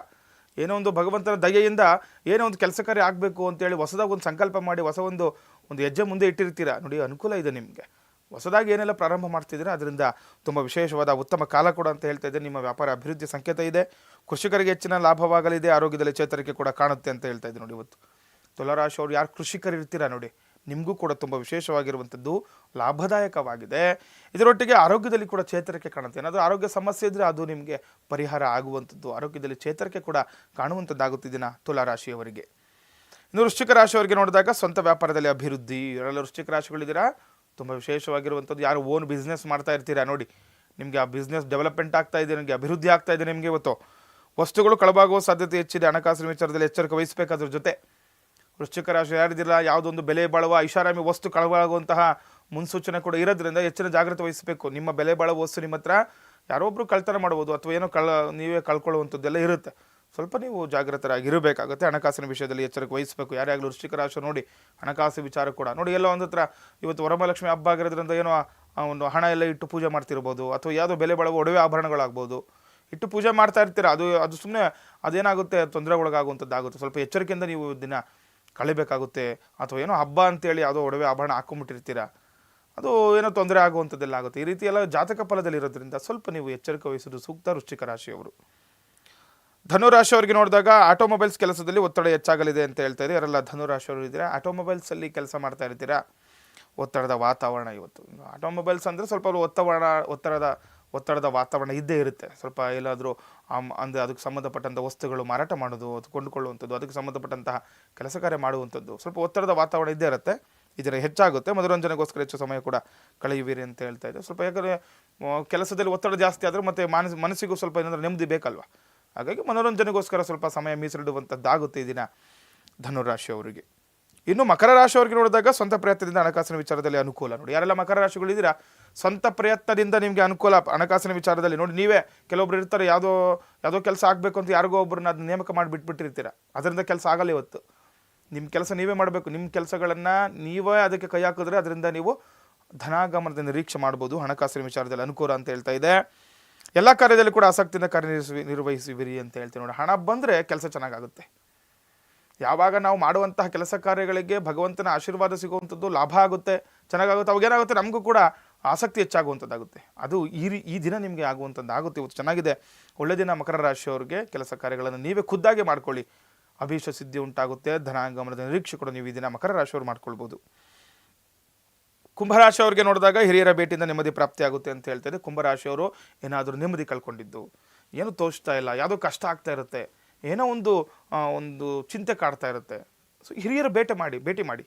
ಏನೋ ಒಂದು ಭಗವಂತನ ದಯೆಯಿಂದ ಏನೋ ಒಂದು ಕೆಲಸ ಕಾರ್ಯ ಆಗಬೇಕು ಅಂತೇಳಿ ಹೊಸದಾಗಿ ಒಂದು ಸಂಕಲ್ಪ ಮಾಡಿ, ಹೊಸ ಒಂದು ಒಂದು ಹೆಜ್ಜೆ ಮುಂದೆ ಇಟ್ಟಿರ್ತೀರಾ? ನೋಡಿ, ಅನುಕೂಲ ಇದೆ ನಿಮಗೆ. ಹೊಸದಾಗಿ ಏನೆಲ್ಲ ಪ್ರಾರಂಭ ಮಾಡ್ತಿದ್ದೀರಾ? ಅದರಿಂದ ತುಂಬ ವಿಶೇಷವಾದ ಉತ್ತಮ ಕಾಲ ಕೂಡ ಅಂತ ಹೇಳ್ತಾ ಇದ್ದೆ. ನಿಮ್ಮ ವ್ಯಾಪಾರ ಅಭಿವೃದ್ಧಿ ಸಂಕೇತ ಇದೆ. ಕೃಷಿಕರಿಗೆ ಹೆಚ್ಚಿನ ಲಾಭವಾಗಲಿದೆ. ಆರೋಗ್ಯದಲ್ಲಿ ಚೇತರಿಕೆ ಕೂಡ ಕಾಣುತ್ತೆ ಅಂತ ಹೇಳ್ತಾ ಇದ್ದೆ ನೋಡಿ ಇವತ್ತು. ತುಲಾರಾಶಿ ಅವರು ಯಾರು ಕೃಷಿಕರು ಇರ್ತೀರಾ ನೋಡಿ? ನಿಮಗೂ ಕೂಡ ತುಂಬ ವಿಶೇಷವಾಗಿರುವಂಥದ್ದು ಲಾಭದಾಯಕವಾಗಿದೆ. ಇದರೊಟ್ಟಿಗೆ ಆರೋಗ್ಯದಲ್ಲಿ ಕೂಡ ಚೇತರಿಕೆ ಕಾಣುತ್ತೆ. ಏನಾದರೂ ಆರೋಗ್ಯ ಸಮಸ್ಯೆ ಇದ್ದರೆ ಅದು ನಿಮಗೆ ಪರಿಹಾರ ಆಗುವಂಥದ್ದು. ಆರೋಗ್ಯದಲ್ಲಿ ಚೇತರಿಕೆ ಕೂಡ ಕಾಣುವಂಥದ್ದಾಗುತ್ತಿದ್ದೀನ ತುಲಾರಾಶಿಯವರಿಗೆ. ಇನ್ನು ವೃಶ್ಚಿಕ ರಾಶಿಯವರಿಗೆ ನೋಡಿದಾಗ ಸ್ವಂತ ವ್ಯಾಪಾರದಲ್ಲಿ ಅಭಿವೃದ್ಧಿ. ಇವರೆಲ್ಲ ವೃಶ್ಚಿಕ ರಾಶಿಗಳಿದ್ದೀರಾ? ತುಂಬ ವಿಶೇಷವಾಗಿರುವಂಥದ್ದು. ಯಾರು ಓನ್ ಬಿಸ್ನೆಸ್ ಮಾಡ್ತಾ ಇರ್ತೀರಾ ನೋಡಿ. ನಿಮಗೆ ಆ ಬಿಸ್ನೆಸ್ ಡೆವಲಪ್ಮೆಂಟ್ ಆಗ್ತಾ ಇದೆ, ನಿಮಗೆ ಅಭಿವೃದ್ಧಿ ಆಗ್ತಾ ಇದೆ ನಿಮಗೆ ಇವತ್ತು. ವಸ್ತುಗಳು ಕಳಬಾಗುವ ಸಾಧ್ಯತೆ ಹೆಚ್ಚಿದೆ, ಹಣಕಾಸಿನ ವಿಚಾರದಲ್ಲಿ ಎಚ್ಚರಿಕೆ ವಹಿಸಬೇಕು ಅದ್ರ ಜೊತೆ. ವೃಶ್ಚಿಕ ರಾಶಿ ಯಾರಿದಿಲ್ಲ ಯಾವುದೊಂದು ಬೆಲೆ ಬಾಳುವ ಐಷಾರಾಮಿ ವಸ್ತು ಕಳವಾಗುವಂತಹ ಮುನ್ಸೂಚನೆ ಕೂಡ ಇರೋದ್ರಿಂದ ಹೆಚ್ಚಿನ ಜಾಗ್ರತೆ ವಹಿಸಬೇಕು. ನಿಮ್ಮ ಬೆಲೆ ಬಾಳುವ ವಸ್ತು ನಿಮ್ಮ ಹತ್ರ ಯಾರೊಬ್ಬರು ಕಳ್ತನ ಮಾಡ್ಬೋದು ಅಥವಾ ಏನೋ ಕಳ, ನೀವೇ ಕಳ್ಕೊಳ್ಳುವಂಥದ್ದೆಲ್ಲ ಇರುತ್ತೆ. ಸ್ವಲ್ಪ ನೀವು ಜಾಗೃತರಾಗಿರಬೇಕಾಗುತ್ತೆ. ಹಣಕಾಸಿನ ವಿಷಯದಲ್ಲಿ ಎಚ್ಚರಿಕೆ ವಹಿಸಬೇಕು. ಯಾರೇ ಆಗಲಿ ವೃಶ್ಚಿಕ ರಾಶಿ ನೋಡಿ, ಹಣಕಾಸು ವಿಚಾರ ಕೂಡ ನೋಡಿ. ಎಲ್ಲ ಒಂದು ಹತ್ರ ಇವತ್ತು ವರಮಹಾಲಕ್ಷ್ಮಿ ಹಬ್ಬ ಆಗಿರೋದ್ರಿಂದ ಏನೋ ಒಂದು ಹಣ ಎಲ್ಲ ಇಟ್ಟು ಪೂಜೆ ಮಾಡ್ತಿರ್ಬೋದು, ಅಥವಾ ಯಾವುದೋ ಬೆಲೆ ಬಳಗ ಒಡವೆ ಆಭರಣಗಳಾಗ್ಬೋದು. ಇಟ್ಟು ಪೂಜೆ ಮಾಡ್ತಾ ಇರ್ತೀರ? ಅದು ಅದು ಸುಮ್ಮನೆ ಅದೇನಾಗುತ್ತೆ? ತೊಂದರೆ ಒಳಗಾಗುವಂಥದ್ದಾಗುತ್ತೆ ಸ್ವಲ್ಪ ಎಚ್ಚರಿಕೆಯಿಂದ ನೀವು ದಿನ ಕಳಿಬೇಕಾಗುತ್ತೆ. ಅಥವಾ ಏನೋ ಹಬ್ಬ ಅಂತೇಳಿ ಯಾವುದೋ ಒಡವೆ ಆಭರಣ ಹಾಕೊಂಡ್ಬಿಟ್ಟಿರ್ತೀರ ಅದು ಏನೋ ತೊಂದರೆ ಆಗುವಂಥದ್ದೆಲ್ಲ ಆಗುತ್ತೆ. ಈ ರೀತಿ ಎಲ್ಲ ಜಾತಕ ಫಲದಲ್ಲಿ ಇರೋದ್ರಿಂದ ಸ್ವಲ್ಪ ನೀವು ಎಚ್ಚರಿಕೆ ವಹಿಸೋದು ಸೂಕ್ತ ವೃಶ್ಚಿಕ ರಾಶಿಯವರು. ಧನುರಾಶಿಯವರಿಗೆ ನೋಡಿದಾಗ ಆಟೋಮೊಬೈಲ್ಸ್ ಕೆಲಸದಲ್ಲಿ ಒತ್ತಡ ಹೆಚ್ಚಾಗಲಿದೆ ಅಂತ ಹೇಳ್ತಾ ಇದೆ. ಯಾರೆಲ್ಲ ಧನುರಾಶಿಯವರು ಇದ್ದೀರಾ, ಆಟೋಮೊಬೈಲ್ಸಲ್ಲಿ ಕೆಲಸ ಮಾಡ್ತಾ ಇರ್ತೀರಾ? ಒತ್ತಡದ ವಾತಾವರಣ ಇವತ್ತು. ಆಟೋಮೊಬೈಲ್ಸ್ ಅಂದರೆ ಸ್ವಲ್ಪ ಒತ್ತಡ ಒತ್ತಡದ ಒತ್ತಡದ ವಾತಾವರಣ ಇದ್ದೇ ಇರುತ್ತೆ. ಸ್ವಲ್ಪ ಎಲ್ಲಾದರೂ ಅಂದರೆ ಅದಕ್ಕೆ ಸಂಬಂಧಪಟ್ಟಂಥ ವಸ್ತುಗಳು ಮಾರಾಟ ಮಾಡೋದು, ಅದು ಕೊಂಡುಕೊಳ್ಳುವಂಥದ್ದು, ಅದಕ್ಕೆ ಸಂಬಂಧಪಟ್ಟಂತಹ ಕೆಲಸ ಕಾರ್ಯ ಮಾಡುವಂಥದ್ದು, ಸ್ವಲ್ಪ ಒತ್ತಡದ ವಾತಾವರಣ ಇದ್ದೇ ಇರುತ್ತೆ. ಇದರ ಹೆಚ್ಚಾಗುತ್ತೆ. ಮನೋರಂಜನೆಗೋಸ್ಕರ ಹೆಚ್ಚು ಸಮಯ ಕೂಡ ಕಳೆಯುವಿರಿ ಅಂತ ಹೇಳ್ತಾ ಇದ್ದೆ ಸ್ವಲ್ಪ ಯಾಕಂದರೆ ಕೆಲಸದಲ್ಲಿ ಒತ್ತಡ ಜಾಸ್ತಿ ಆದರೆ ಮತ್ತು ಮಾನಸ, ಮನಸ್ಸಿಗೂ ಸ್ವಲ್ಪ ಏನಾದರೂ ನೆಮ್ಮದಿ ಬೇಕಲ್ವಾ? ಹಾಗಾಗಿ ಮನೋರಂಜನೆಗೋಸ್ಕರ ಸ್ವಲ್ಪ ಸಮಯ ಮೀಸಲಿಡುವಂಥದ್ದಾಗುತ್ತೆ ಈ ದಿನ ಧನುರಾಶಿಯವರಿಗೆ ಇನ್ನು ಮಕರ ರಾಶಿಯವರಿಗೆ ನೋಡಿದಾಗ ಸ್ವಂತ ಪ್ರಯತ್ನದಿಂದ ಹಣಕಾಸಿನ ವಿಚಾರದಲ್ಲಿ ಅನುಕೂಲ ನೋಡಿ. ಯಾರೆಲ್ಲ ಮಕರ ರಾಶಿಗಳಿದ್ದೀರಾ? ಸ್ವಂತ ಪ್ರಯತ್ನದಿಂದ ನಿಮಗೆ ಅನುಕೂಲ ಹಣಕಾಸಿನ ವಿಚಾರದಲ್ಲಿ ನೋಡಿ. ನೀವೇ ಕೆಲವೊಬ್ರು ಇರ್ತಾರೆ, ಯಾವುದೋ ಯಾವುದೋ ಕೆಲಸ ಆಗಬೇಕು ಅಂತ ಯಾರಿಗೋ ಒಬ್ಬರನ್ನ ಅದನ್ನ ನೇಮಕ ಮಾಡಿ ಬಿಟ್ಬಿಟ್ಟಿರ್ತೀರ ಅದರಿಂದ ಕೆಲಸ ಆಗಲ್ಲ ಇವತ್ತು. ನಿಮ್ಮ ಕೆಲಸ ನೀವೇ ಮಾಡಬೇಕು. ನಿಮ್ಮ ಕೆಲಸಗಳನ್ನು ನೀವೇ ಅದಕ್ಕೆ ಕೈ ಹಾಕಿದ್ರೆ ಅದರಿಂದ ನೀವು ಧನಾಗಮನದ ನಿರೀಕ್ಷೆ ಮಾಡ್ಬೋದು. ಹಣಕಾಸಿನ ವಿಚಾರದಲ್ಲಿ ಅನುಕೂಲ ಅಂತ ಹೇಳ್ತಾ ಇದೆ. ಎಲ್ಲ ಕಾರ್ಯದಲ್ಲಿ ಕೂಡ ಆಸಕ್ತಿಯಿಂದ ಕಾರ್ಯನಿರ್ವಹಿಸಿ ನಿರ್ವಹಿಸುವಿರಿ ಅಂತ ಹೇಳ್ತೀನಿ ನೋಡಿ. ಹಣ ಬಂದರೆ ಕೆಲಸ ಚೆನ್ನಾಗಾಗುತ್ತೆ. ಯಾವಾಗ ನಾವು ಮಾಡುವಂತಹ ಕೆಲಸ ಕಾರ್ಯಗಳಿಗೆ ಭಗವಂತನ ಆಶೀರ್ವಾದ ಸಿಗುವಂಥದ್ದು ಲಾಭ ಆಗುತ್ತೆ, ಚೆನ್ನಾಗಾಗುತ್ತೆ ಅವಾಗ ಏನಾಗುತ್ತೆ ನಮಗೂ ಕೂಡ ಆಸಕ್ತಿ ಹೆಚ್ಚಾಗುವಂಥದ್ದಾಗುತ್ತೆ. ಅದು ಈ ರೀ, ಈ ದಿನ ನಿಮಗೆ ಆಗುವಂಥದ್ದು ಆಗುತ್ತೆ ಇವತ್ತು ಚೆನ್ನಾಗಿದೆ. ಒಳ್ಳೆ ದಿನ ಮಕರ ರಾಶಿಯವರಿಗೆ ಕೆಲಸ ಕಾರ್ಯಗಳನ್ನು ನೀವೇ ಖುದ್ದಾಗಿ ಮಾಡ್ಕೊಳ್ಳಿ. ಅಭೀಷ್ಟ ಸಿದ್ಧಿ ಉಂಟಾಗುತ್ತೆ, ಧನಾಂಗಮನದ ನಿರೀಕ್ಷೆ ಕೂಡ ನೀವು ಈ ದಿನ ಮಕರ ರಾಶಿಯವರು ಮಾಡ್ಕೊಳ್ಬೋದು. ಕುಂಭರಾಶಿಯವರಿಗೆ ನೋಡಿದಾಗ ಹಿರಿಯರ ಭೇಟಿಯಿಂದ ನೆಮ್ಮದಿ ಪ್ರಾಪ್ತಿ ಆಗುತ್ತೆ ಅಂತ ಹೇಳ್ತಾರೆ ಕುಂಭರಾಶಿಯವರು ಏನಾದರೂ ನೆಮ್ಮದಿ ಕಳ್ಕೊಂಡಿದ್ದು, ಏನು ತೋಚ್ತಾ ಇಲ್ಲ, ಯಾವುದೋ ಕಷ್ಟ ಆಗ್ತಾ ಇರುತ್ತೆ, ಏನೋ ಒಂದು ಒಂದು ಚಿಂತೆ ಕಾಡ್ತಾ ಇರುತ್ತೆ. ಸೊ ಹಿರಿಯರ ಭೇಟಿ ಮಾಡಿ ಭೇಟಿ ಮಾಡಿ.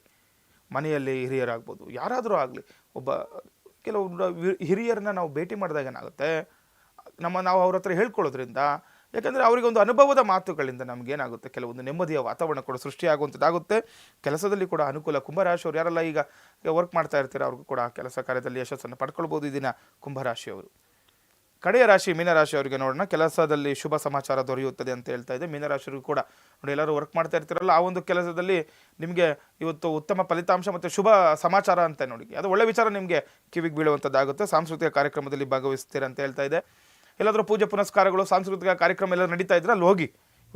ಮನೆಯಲ್ಲಿ ಹಿರಿಯರಾಗ್ಬೋದು, ಯಾರಾದರೂ ಆಗಲಿ, ಒಬ್ಬ ಕೆಲವು ಹಿರಿಯರನ್ನ ನಾವು ಭೇಟಿ ಮಾಡಿದಾಗ ಏನಾಗುತ್ತೆ, ನಮ್ಮ, ನಾವು ಅವ್ರ ಹತ್ರ ಹೇಳ್ಕೊಳ್ಳೋದ್ರಿಂದ ಯಾಕಂದರೆ ಅವರಿಗೆ ಒಂದು ಅನುಭವದ ಮಾತುಗಳಿಂದ ನಮಗೇನಾಗುತ್ತೆ ಕೆಲವೊಂದು ನೆಮ್ಮದಿಯ ವಾತಾವರಣ ಕೂಡ ಸೃಷ್ಟಿಯಾಗುವಂಥದ್ದಾಗುತ್ತೆ. ಕೆಲಸದಲ್ಲಿ ಕೂಡ ಅನುಕೂಲ ಕುಂಭರಾಶಿಯವರು ಯಾರೆಲ್ಲ ಈಗ ವರ್ಕ್ ಮಾಡ್ತಾ ಇರ್ತಾರೆ ಅವ್ರಿಗೂ ಕೂಡ ಕೆಲಸ ಕಾರ್ಯದಲ್ಲಿ ಯಶಸ್ಸನ್ನು ಪಡ್ಕೊಳ್ಬೋದು ಈ ದಿನ ಕುಂಭರಾಶಿಯವರು. ಕಡೆಯ ರಾಶಿ ಮೀನರಾಶಿಯವರಿಗೆ ನೋಡೋಣ. ಕೆಲಸದಲ್ಲಿ ಶುಭ ಸಮಾಚಾರ ದೊರೆಯುತ್ತದೆ ಅಂತ ಹೇಳ್ತಾ ಇದೆ. ಮೀನರಾಶಿಯವರು ಕೂಡ ನೋಡಿ, ಎಲ್ಲರೂ ವರ್ಕ್ ಮಾಡ್ತಾ ಇರ್ತೀರಲ್ಲ, ಆ ಒಂದು ಕೆಲಸದಲ್ಲಿ ನಿಮಗೆ ಇವತ್ತು ಉತ್ತಮ ಫಲಿತಾಂಶ ಮತ್ತು ಶುಭ ಸಮಾಚಾರ ಅಂತ ನೋಡಿ. ಅದು ಒಳ್ಳೆ ವಿಚಾರ ನಿಮಗೆ ಕಿವಿಗೆ ಬೀಳುವಂಥದ್ದಾಗುತ್ತೆ. ಸಾಂಸ್ಕೃತಿಕ ಕಾರ್ಯಕ್ರಮದಲ್ಲಿ ಭಾಗವಹಿಸ್ತೀರ ಅಂತ ಹೇಳ್ತಾ ಇದೆ. ಎಲ್ಲಾದರೂ ಪೂಜೆ ಪುನಸ್ಕಾರಗಳು ಸಾಂಸ್ಕೃತಿಕ ಕಾರ್ಯಕ್ರಮ ಎಲ್ಲ ನಡೀತಾ ಇದ್ರೆ ಅಲ್ಲಿ ಹೋಗಿ.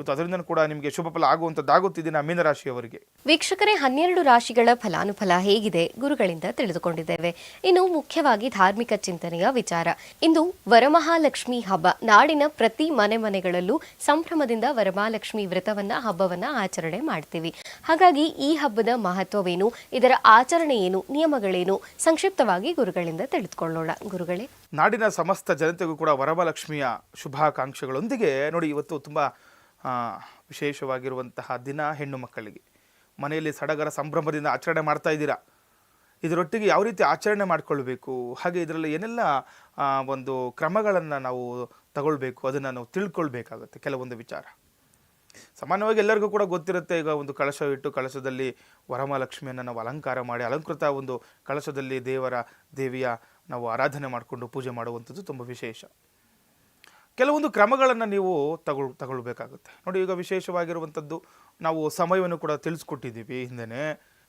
ಇವತ್ತು ಅದರಿಂದ ಕೂಡ ನಿಮಗೆ ಶುಭ ಫಲ ಆಗುವಂಥದ್ದಾಗುತ್ತಿದೆ ಮೀನರಾಶಿಯವರಿಗೆ. ವೀಕ್ಷಕರೇ ಹನ್ನೆರಡು ರಾಶಿಗಳ ಫಲಾನುಫಲ ಹೇಗಿದೆ ಗುರುಗಳಿಂದ ತಿಳಿದುಕೊಂಡಿದ್ದೇವೆ. ಇನ್ನು ಮುಖ್ಯವಾಗಿ ಧಾರ್ಮಿಕ ಚಿಂತನೆಯ ವಿಚಾರ. ಇಂದು ವರಮಹಾಲಕ್ಷ್ಮಿ ಹಬ್ಬ. ನಾಡಿನ ಪ್ರತಿ ಮನೆ ಮನೆಗಳಲ್ಲೂ ಸಂಭ್ರಮದಿಂದ ವರಮಹಾಲಕ್ಷ್ಮಿ ವ್ರತವನ್ನ ಹಬ್ಬವನ್ನ ಆಚರಣೆ ಮಾಡ್ತೀವಿ. ಹಾಗಾಗಿ ಈ ಹಬ್ಬದ ಮಹತ್ವವೇನು? ಇದರ ಆಚರಣೆ ಏನು? ನಿಯಮಗಳೇನು? ಸಂಕ್ಷಿಪ್ತವಾಗಿ ಗುರುಗಳಿಂದ ತಿಳಿದುಕೊಳ್ಳೋಣ. ಗುರುಗಳೇ. ನಾಡಿನ ಸಮಸ್ತ ಜನತೆಗೂ ಕೂಡ ವರಮಹಾಲಕ್ಷ್ಮಿಯ ಶುಭಾಕಾಂಕ್ಷೆಗಳೊಂದಿಗೆ ನೋಡಿ ಇವತ್ತು ತುಂಬ ವಿಶೇಷವಾಗಿರುವಂತಹ ದಿನ ಹೆಣ್ಣು ಮಕ್ಕಳಿಗೆ. ಮನೆಯಲ್ಲಿ ಸಡಗರ ಸಂಭ್ರಮದಿಂದ ಆಚರಣೆ ಮಾಡ್ತಾ ಇದ್ದೀರಾ? ಇದರೊಟ್ಟಿಗೆ ಯಾವ ರೀತಿ ಆಚರಣೆ ಮಾಡಿಕೊಳ್ಬೇಕು? ಹಾಗೆ ಇದರಲ್ಲಿ ಏನೆಲ್ಲ ಒಂದು ಕ್ರಮಗಳನ್ನು ನಾವು ತಗೊಳ್ಬೇಕು? ಅದನ್ನು ನಾವು ತಿಳ್ಕೊಳ್ಬೇಕಾಗುತ್ತೆ. ಕೆಲವೊಂದು ವಿಚಾರ. ಸಾಮಾನ್ಯವಾಗಿ ಎಲ್ಲರಿಗೂ ಕೂಡ ಗೊತ್ತಿರುತ್ತೆ, ಈಗ ಒಂದು ಕಳಶ ಇಟ್ಟು ಕಳಶದಲ್ಲಿ ವರಮಹಾಲಕ್ಷ್ಮಿಯನ್ನು ನಾವು ಅಲಂಕಾರ ಮಾಡಿ, ಅಲಂಕೃತ ಒಂದು ಕಳಶದಲ್ಲಿ ದೇವರ ದೇವಿಯ ನಾವು ಆರಾಧನೆ ಮಾಡಿಕೊಂಡು ಪೂಜೆ ಮಾಡುವಂಥದ್ದು ತುಂಬ ವಿಶೇಷ. ಕೆಲವೊಂದು ಕ್ರಮಗಳನ್ನು ನೀವು ತಗೊಳ್, ತಗೊಳ್ಬೇಕಾಗುತ್ತೆ. ನೋಡಿ, ಈಗ ವಿಶೇಷವಾಗಿರುವಂಥದ್ದು ನಾವು ಸಮಯವನ್ನು ಕೂಡ ತಿಳಿಸ್ಕೊಟ್ಟಿದ್ದೀವಿ ಹಿಂದೆ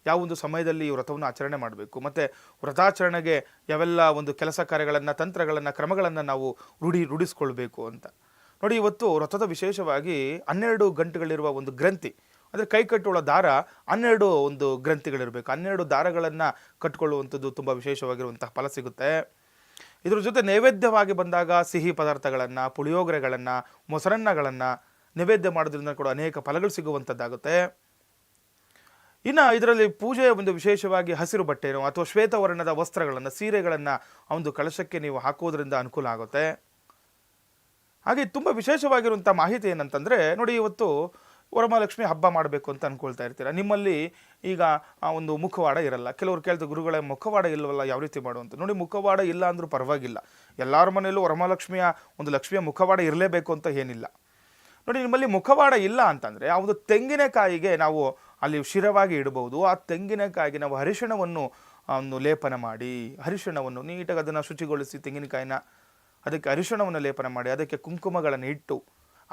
ಯಾವ ಒಂದು ಸಮಯದಲ್ಲಿ ಈ ವ್ರತವನ್ನು ಆಚರಣೆ ಮಾಡಬೇಕು. ಮತ್ತು ವ್ರತಾಚರಣೆಗೆ ಯಾವೆಲ್ಲ ಒಂದು ಕೆಲಸ ಕಾರ್ಯಗಳನ್ನು, ತಂತ್ರಗಳನ್ನು, ಕ್ರಮಗಳನ್ನು ನಾವು ರೂಢಿ, ರೂಢಿಸ್ಕೊಳ್ಬೇಕು ಅಂತ. ನೋಡಿ, ಇವತ್ತು ವ್ರತದ ವಿಶೇಷವಾಗಿ ಹನ್ನೆರಡು ಗಂಟೆಗಳಿರುವ ಒಂದು ಗ್ರಂಥಿ, ಅಂದರೆ ಕೈ ಕಟ್ಟುವ ದಾರ ಹನ್ನೆರಡು ಒಂದು ಗ್ರಂಥಿಗಳಿರಬೇಕು. ಹನ್ನೆರಡು ದಾರಗಳನ್ನು ಕಟ್ಕೊಳ್ಳುವಂಥದ್ದು ತುಂಬ ವಿಶೇಷವಾಗಿರುವಂತಹ ಫಲ ಸಿಗುತ್ತೆ. ಇದ್ರ ಜೊತೆ ನೈವೇದ್ಯವಾಗಿ ಬಂದಾಗ ಸಿಹಿ ಪದಾರ್ಥಗಳನ್ನು, ಪುಳಿಯೋಗರೆಗಳನ್ನು, ಮೊಸರನ್ನಗಳನ್ನು ನೈವೇದ್ಯ ಮಾಡೋದ್ರಿಂದ ಕೂಡ ಅನೇಕ ಫಲಗಳು ಸಿಗುವಂಥದ್ದಾಗುತ್ತೆ. ಇನ್ನು ಇದರಲ್ಲಿ ಪೂಜೆಯ ಒಂದು ವಿಶೇಷವಾಗಿ ಹಸಿರು ಬಟ್ಟೆನೋ ಅಥವಾ ಶ್ವೇತವರ್ಣದ ವಸ್ತ್ರಗಳನ್ನು, ಸೀರೆಗಳನ್ನು ಒಂದು ಕಳಶಕ್ಕೆ ನೀವು ಹಾಕೋದ್ರಿಂದ ಅನುಕೂಲ ಆಗುತ್ತೆ. ಹಾಗೆ ತುಂಬ ವಿಶೇಷವಾಗಿರುವಂಥ ಮಾಹಿತಿ ಏನಂತಂದರೆ, ನೋಡಿ ಇವತ್ತು ವರಮಹಾಲಕ್ಷ್ಮಿ ಹಬ್ಬ ಮಾಡಬೇಕು ಅಂತ ಅಂದ್ಕೊಳ್ತಾ ಇರ್ತೀರ? ನಿಮ್ಮಲ್ಲಿ ಈಗ ಆ ಒಂದು ಮುಖವಾಡ ಇರಲ್ಲ. ಕೆಲವರು ಕೇಳ್ತಾರೆ ಗುರುಗಳ ಮುಖವಾಡ ಇಲ್ಲವಲ್ಲ ಯಾವ ರೀತಿ ಮಾಡುವಂಥ ನೋಡಿ ಮುಖವಾಡ ಇಲ್ಲ ಅಂದರೂ ಪರವಾಗಿಲ್ಲ. ಎಲ್ಲರ ಮನೆಯಲ್ಲೂ ವರಮಹಾಲಕ್ಷ್ಮಿಯ ಒಂದು ಲಕ್ಷ್ಮಿಯ ಮುಖವಾಡ ಇರಲೇಬೇಕು ಅಂತ ಏನಿಲ್ಲ. ನೋಡಿ ನಿಮ್ಮಲ್ಲಿ ಮುಖವಾಡ ಇಲ್ಲ ಅಂತಂದರೆ ಆ ಒಂದು ತೆಂಗಿನಕಾಯಿಗೆ ನಾವು ಅಲ್ಲಿ ಶಿರವಾಗಿ ಇಡಬಹುದು. ಆ ತೆಂಗಿನಕಾಯಿಗೆ ನಾವು ಅರಿಶಿಣವನ್ನು ಆ, ಒಂದು ಲೇಪನ ಮಾಡಿ ಅರಿಶಿಣವನ್ನು ನೀಟಾಗಿ ಅದನ್ನು ಶುಚಿಗೊಳಿಸಿ ತೆಂಗಿನಕಾಯಿನ ಅದಕ್ಕೆ ಅರಿಶಿಣವನ್ನು ಲೇಪನ ಮಾಡಿ ಅದಕ್ಕೆ ಕುಂಕುಮಗಳನ್ನು ಇಟ್ಟು